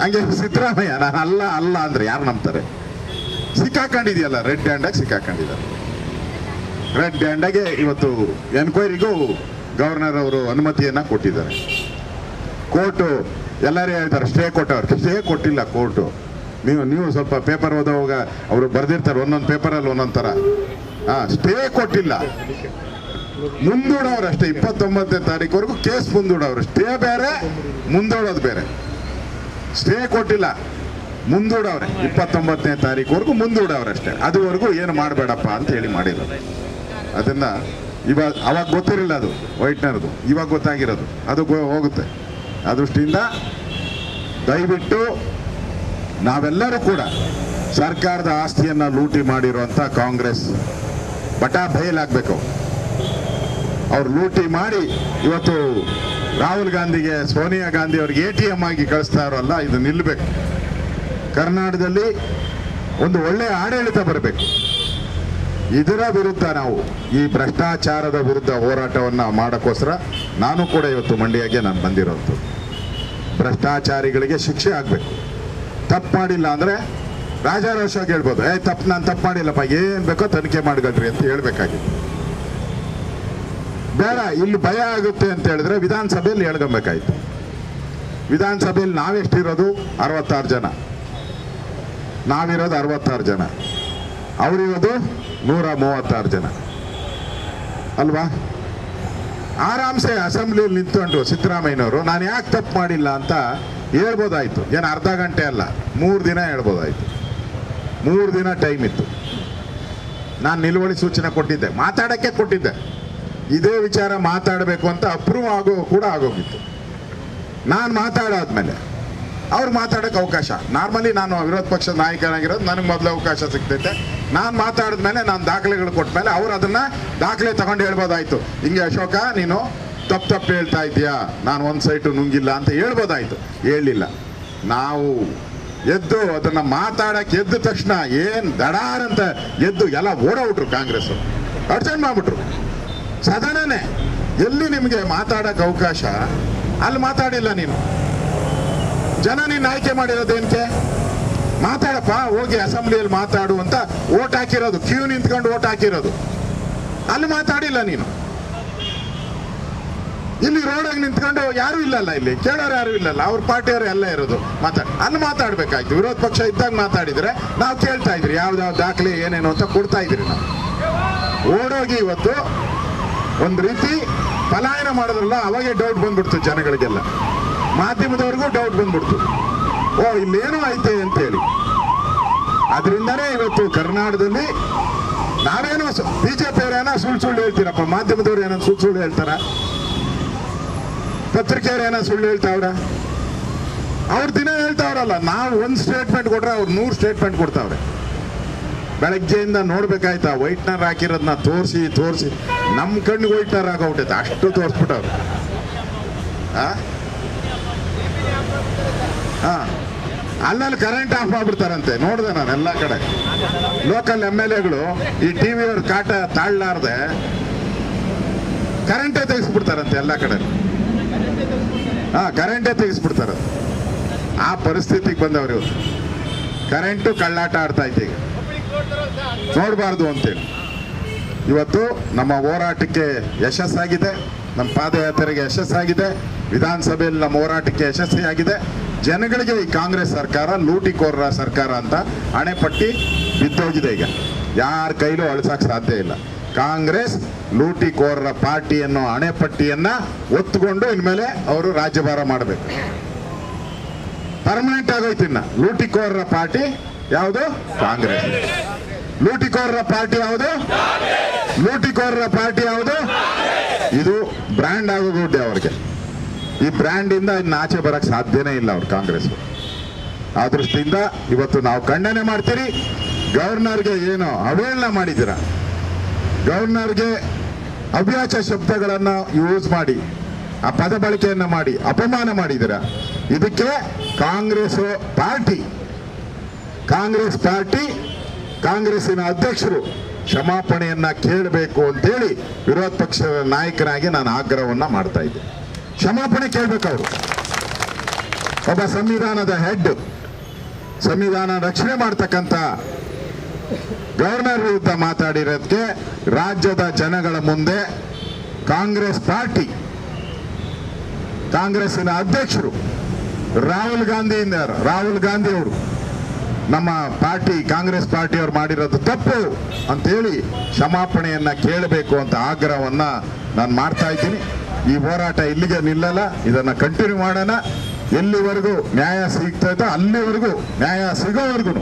ಹಂಗೆ ಸಿದ್ದರಾಮಯ್ಯ, ನಾನು ಅಲ್ಲ ಅಲ್ಲ ಅಂದ್ರೆ ಯಾರು ನಂಬ್ತಾರೆ? ಸಿಕ್ಕಾಕೊಂಡಿದೆಯಲ್ಲ, ರೆಡ್ ಹ್ಯಾಂಡಾಗಿ ಸಿಕ್ಕಾಕೊಂಡಿದ್ದಾರೆ. ರೆಡ್ ಬ್ಯಾಂಡಾಗೆ ಇವತ್ತು ಎನ್ಕ್ವೈರಿಗೂ ಗವರ್ನರ್ ಅವರು ಅನುಮತಿಯನ್ನು ಕೊಟ್ಟಿದ್ದಾರೆ. ಕೋರ್ಟು ಎಲ್ಲರೂ ಹೇಳ್ತಾರೆ ಸ್ಟೇ ಕೊಟ್ಟವ್ರು ಸ್ಟೇ ಕೊಟ್ಟಿಲ್ಲ ಕೋರ್ಟು ನೀವು ನೀವು ಸ್ವಲ್ಪ ಪೇಪರ್ ಓದೋವಾಗ ಅವರು ಬರೆದಿರ್ತಾರೆ, ಒಂದೊಂದು ಪೇಪರಲ್ಲಿ ಒಂದೊಂದು ಥರ ಹಾಂ ಸ್ಟೇ ಕೊಟ್ಟಿಲ್ಲ. ಮುಂದೂಡವ್ರು ಅಷ್ಟೇ, ಇಪ್ಪತ್ತೊಂಬತ್ತನೇ ತಾರೀಕುವರೆಗೂ ಕೇಸ್ ಮುಂದೂಡವ್ರು ಸ್ಟೇ ಬೇರೆ, ಮುಂದೂಡೋದು ಬೇರೆ. ಸ್ಟೇ ಕೊಟ್ಟಿಲ್ಲ ಮುಂದೂಡವ್ರೆ ಇಪ್ಪತ್ತೊಂಬತ್ತನೇ ತಾರೀಕುವರೆಗೂ ಮುಂದೂಡವ್ರೆ ಅಷ್ಟೇ. ಅದುವರೆಗೂ ಏನು ಮಾಡಬೇಡಪ್ಪ ಅಂತ ಹೇಳಿ ಮಾಡಿರೋದು. ಅದನ್ನ ಇವಾಗ, ಅವಾಗ ಗೊತ್ತಿರಲಿಲ್ಲ ಅದು, ವೈಟ್ನರ್ದು. ಇವಾಗ ಗೊತ್ತಾಗಿರೋದು. ಅದು ಹೋಗುತ್ತೆ. ಆ ದೃಷ್ಟಿಯಿಂದ ದಯವಿಟ್ಟು ನಾವೆಲ್ಲರೂ ಕೂಡ ಸರ್ಕಾರದ ಆಸ್ತಿಯನ್ನು ಲೂಟಿ ಮಾಡಿರುವಂಥ ಕಾಂಗ್ರೆಸ್. ಬಟಾ ಬಯಲಾಗಬೇಕು ಅವ್ರು ಲೂಟಿ ಮಾಡಿ ಇವತ್ತು ರಾಹುಲ್ ಗಾಂಧಿಗೆ, ಸೋನಿಯಾ ಗಾಂಧಿ ಅವ್ರಿಗೆ ಎ ಟಿ ಎಂ ಆಗಿ ಕಳಿಸ್ತಾ ಇರೋಲ್ಲ, ಇದು ನಿಲ್ಲಬೇಕು ಕರ್ನಾಟಕದಲ್ಲಿ ಒಂದು ಒಳ್ಳೆಯ ಆಡಳಿತ ಬರಬೇಕು. ಇದರ ವಿರುದ್ಧ ನಾವು ಈ ಭ್ರಷ್ಟಾಚಾರದ ವಿರುದ್ಧ ಹೋರಾಟವನ್ನು ಮಾಡೋಕ್ಕೋಸ್ಕರ ನಾನು ಕೂಡ ಇವತ್ತು ಮಂಡ್ಯಗೆ ನಾನು ಬಂದಿರೋದು. ಭ್ರಷ್ಟಾಚಾರಿಗಳಿಗೆ ಶಿಕ್ಷೆ ಆಗಬೇಕು. ತಪ್ಪು ಮಾಡಿಲ್ಲ ಅಂದರೆ ರಾಜಾರೋಷವಾಗಿ ಹೇಳ್ಬೋದು ಏ, ತಪ್ಪು, ನಾನು ತಪ್ಪು ಮಾಡಿಲ್ಲಪ್ಪ, ಏನು ಬೇಕೋ ತನಿಖೆ ಮಾಡ್ಕೊಳ್ರಿ ಅಂತ ಹೇಳ್ಬೇಕಾಗಿತ್ತು. ಬೇಡ, ಇಲ್ಲಿ ಭಯ ಆಗುತ್ತೆ ಅಂತ ಹೇಳಿದ್ರೆ ವಿಧಾನಸಭೆಯಲ್ಲಿ ಹೇಳ್ಕೊಬೇಕಾಯ್ತು ವಿಧಾನಸಭೆಯಲ್ಲಿ ನಾವೆಷ್ಟಿರೋದು? ಅರವತ್ತಾರು ಜನ. ನಾವಿರೋದು ಅರವತ್ತಾರು ಜನ. ಅವರಿರೋದು ನೂರ ಮೂವತ್ತಾರು ಜನ. ಅಲ್ವಾ? ಆರಾಮ್ಸೆ ಅಸೆಂಬ್ಲಿಯಲ್ಲಿ ನಿಂತ್ಕೊಂಡು ಸಿದ್ದರಾಮಯ್ಯನವರು, ನಾನು ಯಾಕೆ ತಪ್ಪು ಮಾಡಿಲ್ಲ ಅಂತ ಹೇಳ್ಬೋದಾಯ್ತು. ಏನು ಅರ್ಧ ಗಂಟೆ ಅಲ್ಲ, ಮೂರು ದಿನ ಹೇಳ್ಬೋದಾಯ್ತು. ಮೂರು ದಿನ ಟೈಮ್ ಇತ್ತು. ನಾನು ನಿಲುವಳಿ ಸೂಚನೆ ಕೊಟ್ಟಿದ್ದೆ, ಮಾತಾಡೋಕ್ಕೆ ಕೊಟ್ಟಿದ್ದೆ. ಇದೇ ವಿಚಾರ ಮಾತಾಡಬೇಕು ಅಂತ ಅಪ್ರೂವ್ ಆಗೋ ಕೂಡ ಆಗೋಗಿತ್ತು. ನಾನು ಮಾತಾಡಾದ್ಮೇಲೆ ಅವ್ರು ಮಾತಾಡೋಕೆ ಅವಕಾಶ. ನಾರ್ಮಲಿ ನಾನು ವಿರೋಧ ಪಕ್ಷದ ನಾಯಕನಾಗಿರೋದು ನನಗೆ ಮೊದಲು ಅವಕಾಶ ಸಿಗ್ತೈತೆ. ನಾನು ಮಾತಾಡಿದ್ಮೇಲೆ ನಾನು ದಾಖಲೆಗಳು ಕೊಟ್ಮೇಲೆ ಅವ್ರು ಅದನ್ನು ದಾಖಲೆ ತಗೊಂಡು ಹೇಳ್ಬೋದಾಯ್ತು. ಹಿಂಗೆ ಅಶೋಕ, ನೀನು ತಪ್ಪು ತಪ್ಪು ಹೇಳ್ತಾ ಇದ್ದೀಯಾ? ನಾನು ಒಂದು ಸೈಟು ನುಂಗಿಲ್ಲ ಅಂತ ಹೇಳ್ಬೋದಾಯ್ತು. ಹೇಳಲಿಲ್ಲ ನಾವು ಎದ್ದು ಅದನ್ನು ಮಾತಾಡೋಕ್ಕೆ ಎದ್ದ ತಕ್ಷಣ ಏನು ದಡಾರ್ ಅಂತ ಎದ್ದು ಎಲ್ಲ ಓಡೋಗ್ಬಿಟ್ರು ಕಾಂಗ್ರೆಸ್ ಅರ್ಜೆಂಟ್ ಮಾಡ್ಬಿಟ್ರು. ಸದನನೇ ಎಲ್ಲಿ ನಿಮಗೆ ಮಾತಾಡೋಕ್ಕೆ ಅವಕಾಶ? ಅಲ್ಲಿ ಮಾತಾಡಿಲ್ಲ ನೀನು. ಜನ ನಿನ್ನ ಆಯ್ಕೆ ಮಾಡಿರೋದೇನ್ಕೆ ಮಾತಾಡಪ್ಪ, ಹೋಗಿ ಅಸೆಂಬ್ಲಿಯಲ್ಲಿ ಮಾತಾಡು ಅಂತ ಓಟ್ ಹಾಕಿರೋದು, ಕ್ಯೂ ನಿಂತ್ಕೊಂಡು ಓಟ್ ಹಾಕಿರೋದು. ಅಲ್ಲಿ ಮಾತಾಡಿಲ್ಲ ನೀನು. ಇಲ್ಲಿ ರೋಡಾಗಿ ನಿಂತ್ಕೊಂಡು ಯಾರು ಇಲ್ಲಲ್ಲ ಇಲ್ಲಿ, ಕೇಳೋರು ಯಾರು ಇಲ್ಲಲ್ಲ, ಅವ್ರ ಪಾರ್ಟಿಯವರು ಎಲ್ಲ ಇರೋದು. ಮಾತಾಡ ಅಲ್ಲಿ ಮಾತಾಡ್ಬೇಕಾಯ್ತು. ವಿರೋಧ ಪಕ್ಷ ಇದ್ದಾಗ ಮಾತಾಡಿದ್ರೆ ನಾವು ಕೇಳ್ತಾ ಇದ್ರಿ, ಯಾವ್ದಾವ್ ದಾಖಲೆ ಏನೇನು ಅಂತ ಕೊಡ್ತಾ ಇದ್ರಿ ನಾವು. ಓಡೋಗಿ ಇವತ್ತು ಒಂದು ರೀತಿ ಪಲಾಯನ ಮಾಡಿದ್ರಲ್ಲ, ಅವಾಗೆ ಡೌಟ್ ಬಂದ್ಬಿಡ್ತು ಜನಗಳಿಗೆಲ್ಲ. ಮಾಧ್ಯಮದವ್ರಿಗೂ ಡೌಟ್ ಬಂದ್ಬಿಡ್ತು. ಓ, ಇಲ್ಲೇನೋ ಐತೆ ಅಂತೇಳಿ. ಅದರಿಂದನೇ ಇವತ್ತು ಕರ್ನಾಟಕದಲ್ಲಿ ನಾವೇನೋ ಬಿಜೆಪಿಯವ್ರು ಏನೋ ಸುಳ್ಳು ಸುಳ್ಳು ಹೇಳ್ತೀರಪ್ಪ, ಮಾಧ್ಯಮದವ್ರು ಏನೋ ಸುಳ್ಳು ಸುಳ್ಳು ಹೇಳ್ತಾರ. ಪತ್ರಿಕೆಯವ್ರು ಏನೋ ಸುಳ್ಳು ಹೇಳ್ತಾವ್ರ. ಅವ್ರ ದಿನ ಹೇಳ್ತಾವ್ರಲ್ಲ, ನಾವು ಒಂದು ಸ್ಟೇಟ್ಮೆಂಟ್ ಕೊಟ್ರೆ ಅವ್ರು ನೂರು ಸ್ಟೇಟ್ಮೆಂಟ್ ಕೊಡ್ತಾವ್ರೆ. ಬೆಳಗ್ಗೆಯಿಂದ ನೋಡ್ಬೇಕಾಯ್ತಾ, ವೈಟ್ನರ್ ಹಾಕಿರೋದನ್ನ ತೋರಿಸಿ ತೋರಿಸಿ. ನಮ್ಮ ಕಣ್ಣಿಗೆ ವೈಟ್ನರ್ ಆಗೋಗ್ಬಿಟ್ಟೈತೆ, ಅಷ್ಟು ತೋರಿಸ್ಬಿಟ್ಟವ್ರು. ಆ? ಹಾ. ಅಲ್ಲಲ್ಲಿ ಕರೆಂಟ್ ಆಫ್ ಮಾಡ್ಬಿಡ್ತಾರಂತೆ ನೋಡಿದೆ ನಾನು ಎಲ್ಲ ಕಡೆ. ಲೋಕಲ್ ಎಂ ಎಲ್ ಎಗಳು ಈ ಟಿ ವಿಯವ್ರ ಕಾಟ ತಾಳ್ಲಾರ್ದೆ ಕರೆಂಟೇ ತೆಗೆಸ್ಬಿಡ್ತಾರಂತೆ ಎಲ್ಲ ಕಡೆ. ಹಾ ಕರೆಂಟೇ ತೆಗೆಸ್ಬಿಡ್ತಾರೆ. ಆ ಪರಿಸ್ಥಿತಿಗೆ ಬಂದವ್ರು ಇವತ್ತು ಕರೆಂಟು ಕಳ್ಳಾಟ ಆಡ್ತಾ ಐತೆ ನೋಡಬಾರ್ದು ಅಂತೇಳಿ. ಇವತ್ತು ನಮ್ಮ ಹೋರಾಟಕ್ಕೆ ಯಶಸ್ಸಾಗಿದೆ. ನಮ್ಮ ಪಾದಯಾತ್ರೆಗೆ ಯಶಸ್ಸಾಗಿದೆ. ವಿಧಾನಸಭೆಯಲ್ಲಿ ನಮ್ಮ ಹೋರಾಟಕ್ಕೆ ಯಶಸ್ವಿಯಾಗಿದೆ. ಜನಗಳಿಗೆ ಈ ಕಾಂಗ್ರೆಸ್ ಸರ್ಕಾರ, ಲೂಟಿಕೋರರ ಸರ್ಕಾರ ಅಂತ ಹಣೆಪಟ್ಟಿ ಬಿದ್ದೋಗಿದೆ ಈಗ. ಯಾರ ಕೈಲೂ ಅಳಿಸಕ್ ಸಾಧ್ಯ ಇಲ್ಲ. ಕಾಂಗ್ರೆಸ್ ಲೂಟಿಕೋರರ ಪಾರ್ಟಿ ಅನ್ನೋ ಅಣೆಪಟ್ಟಿಯನ್ನ ಒತ್ತುಕೊಂಡು ಇನ್ಮೇಲೆ ಅವರು ರಾಜ್ಯಭಾರ ಮಾಡಬೇಕು. ಪರ್ಮನೆಂಟ್ ಆಗೋಯ್ತು ಇನ್ನ. ಲೂಟಿಕೋರರ ಪಾರ್ಟಿ ಯಾವುದು? ಕಾಂಗ್ರೆಸ್. ಲೂಟಿಕೋರರ ಪಾರ್ಟಿ ಯಾವುದು? ಲೂಟಿಕೋರರ ಪಾರ್ಟಿ ಯಾವುದು? ಇದು ಬ್ರ್ಯಾಂಡ್ ಆಗೋಗುತ್ತೆ ಅವ್ರಿಗೆ. ಈ ಬ್ರ್ಯಾಂಡಿಂದ ಇನ್ನು ಆಚೆ ಬರಕ್ ಸಾಧ್ಯನೇ ಇಲ್ಲ ಅವ್ರು ಕಾಂಗ್ರೆಸ್ ಆ ದೃಷ್ಟಿಯಿಂದ ಇವತ್ತು ನಾವು ಖಂಡನೆ ಮಾಡ್ತೀರಿ. ಗವರ್ನರ್ಗೆ ಏನು ಅವಹೇಳನ ಮಾಡಿದ್ದೀರ? ಗವರ್ನರ್ಗೆ ಅವ್ಯಾಚ ಶಬ್ದಗಳನ್ನು ಯೂಸ್ ಮಾಡಿ, ಆ ಪದ ಬಳಕೆಯನ್ನ ಮಾಡಿ, ಅಪಮಾನ ಮಾಡಿದ್ದೀರ? ಇದಕ್ಕೆ ಕಾಂಗ್ರೆಸ್ ಪಾರ್ಟಿ ಕಾಂಗ್ರೆಸ್ ಪಾರ್ಟಿ ಕಾಂಗ್ರೆಸ್ಸಿನ ಅಧ್ಯಕ್ಷರು ಕ್ಷಮಾಪಣೆಯನ್ನ ಕೇಳಬೇಕು ಅಂತೇಳಿ ವಿರೋಧ ಪಕ್ಷದ ನಾಯಕನಾಗಿ ನಾನು ಆಗ್ರಹವನ್ನ ಮಾಡ್ತಾ ಇದ್ದೆ ಕ್ಷಮಾಪಣೆ ಕೇಳಬೇಕು ಅವರು. ಒಬ್ಬ ಸಂವಿಧಾನದ ಹೆಡ್, ಸಂವಿಧಾನ ರಕ್ಷಣೆ ಮಾಡ್ತಕ್ಕಂಥ ಗವರ್ನರ್ ವಿರುದ್ಧ ಮಾತಾಡಿರೋದಕ್ಕೆ ರಾಜ್ಯದ ಜನಗಳ ಮುಂದೆ ಕಾಂಗ್ರೆಸ್ ಪಾರ್ಟಿ, ಕಾಂಗ್ರೆಸ್ಸಿನ ಅಧ್ಯಕ್ಷರು, ರಾಹುಲ್ ಗಾಂಧಿಯಿಂದ, ರಾಹುಲ್ ಗಾಂಧಿ ಅವರು, ನಮ್ಮ ಪಾರ್ಟಿ, ಕಾಂಗ್ರೆಸ್ ಪಾರ್ಟಿಯವರು ಮಾಡಿರೋದು ತಪ್ಪು ಅಂತೇಳಿ ಕ್ಷಮಾಪಣೆಯನ್ನು ಕೇಳಬೇಕು ಅಂತ ಆಗ್ರಹವನ್ನ ನಾನು ಮಾಡ್ತಾ ಇದ್ದೀನಿ. ಈ ಹೋರಾಟ ಇಲ್ಲಿಗೆ ನಿಲ್ಲಲ್ಲ, ಇದನ್ನ ಕಂಟಿನ್ಯೂ ಮಾಡೋಣ. ಎಲ್ಲಿವರೆಗೂ ನ್ಯಾಯ ಸಿಗ್ತೈತೋ ಅಲ್ಲಿವರೆಗೂ ನ್ಯಾಯ ಸಿಗೋವರೆಗೂ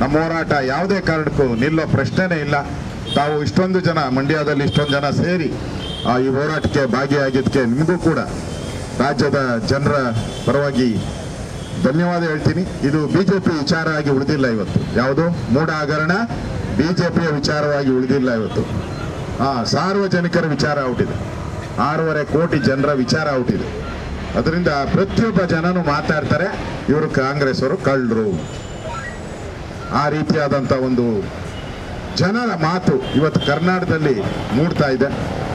ನಮ್ಮ ಹೋರಾಟ ಯಾವುದೇ ಕಾರಣಕ್ಕೂ ನಿಲ್ಲೋ ಪ್ರಶ್ನೆನೇ ಇಲ್ಲ. ತಾವು ಇಷ್ಟೊಂದು ಜನ, ಮಂಡ್ಯದಲ್ಲಿ ಇಷ್ಟೊಂದು ಜನ ಸೇರಿ ಈ ಹೋರಾಟಕ್ಕೆ ಭಾಗಿಯಾಗಿದ್ದಕ್ಕೆ ನಿಮಗೂ ಕೂಡ ರಾಜ್ಯದ ಜನರ ಪರವಾಗಿ ಧನ್ಯವಾದ ಹೇಳ್ತೀನಿ. ಇದು ಬಿಜೆಪಿ ವಿಚಾರ ಆಗಿ ಉಳಿದಿಲ್ಲ ಇವತ್ತು. ಯಾವುದು? ಮೂಢ ಹಗರಣ ಬಿಜೆಪಿಯ ವಿಚಾರವಾಗಿ ಉಳಿದಿಲ್ಲ ಇವತ್ತು. ಹಾ ಸಾರ್ವಜನಿಕರ ವಿಚಾರ ಹುಟ್ಟಿದೆ. ಆರೂವರೆ ಕೋಟಿ ಜನರ ವಿಚಾರ ಹುಟ್ಟಿದೆ ಅದರಿಂದ ಪ್ರತಿಯೊಬ್ಬ ಜನನು ಮಾತಾಡ್ತಾರೆ ಇವರು ಕಾಂಗ್ರೆಸ್ ಅವರು ಕಳ್ಳರು. ಆ ರೀತಿಯಾದಂಥ ಒಂದು ಜನರ ಮಾತು ಇವತ್ತು ಕರ್ನಾಟಕದಲ್ಲಿ ಮೂಡ್ತಾ ಇದೆ.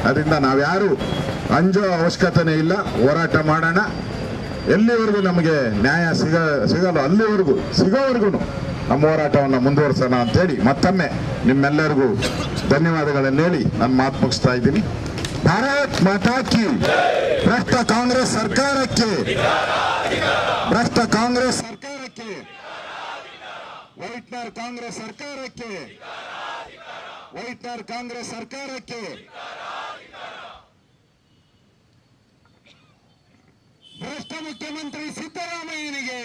ಅದರಿಂದ ನಾವ್ಯಾರು ಅಂಜೋ ಅವಶ್ಯಕತೆನೇ ಇಲ್ಲ. ಹೋರಾಟ ಮಾಡೋಣ. ಎಲ್ಲಿವರೆಗೂ ನಮಗೆ ನ್ಯಾಯ ಸಿಗ, ಸಿಗಲ್ಲ. ಅಲ್ಲಿವರೆಗೂ ಸಿಗೋವರೆಗೂ ನಮ್ಮ ಹೋರಾಟವನ್ನು ಮುಂದುವರಿಸೋಣ ಅಂತೇಳಿ ಮತ್ತೊಮ್ಮೆ ನಿಮ್ಮೆಲ್ಲರಿಗೂ ಧನ್ಯವಾದಗಳನ್ನು ಹೇಳಿ ನಾನು ಮಾತು ಮುಗಿಸ್ತಾ ಇದ್ದೀನಿ. ಭಾರತ್ ಮಾತಾ ಕಿ ಭ್ರಷ್ಟ ಕಾಂಗ್ರೆಸ್ ಸರ್ಕಾರಕ್ಕೆ. ಭ್ರಷ್ಟ ಕಾಂಗ್ರೆಸ್ ಸರ್ಕಾರಕ್ಕೆ. ವೈಟ್ನರ್ ಕಾಂಗ್ರೆಸ್ ಸರ್ಕಾರಕ್ಕೆ. ವೈಟ್ನರ್ ಕಾಂಗ್ರೆಸ್ ಸರ್ಕಾರಕ್ಕೆ. ಭ್ರಷ್ಟ ಮುಖ್ಯಮಂತ್ರಿ ಸಿದ್ದರಾಮಯ್ಯನಿಗೆ.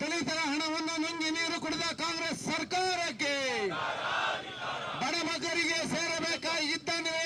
ದಲಿತರ ಹಣವನ್ನು ನುಂಗಿ ನೀರು ಕುಡಿದ ಕಾಂಗ್ರೆಸ್ ಸರ್ಕಾರಕ್ಕೆ. ಬಡಬಗರಿಗೆ ಮಗರಿಗೆ ನಿವೇಶವನ್ನು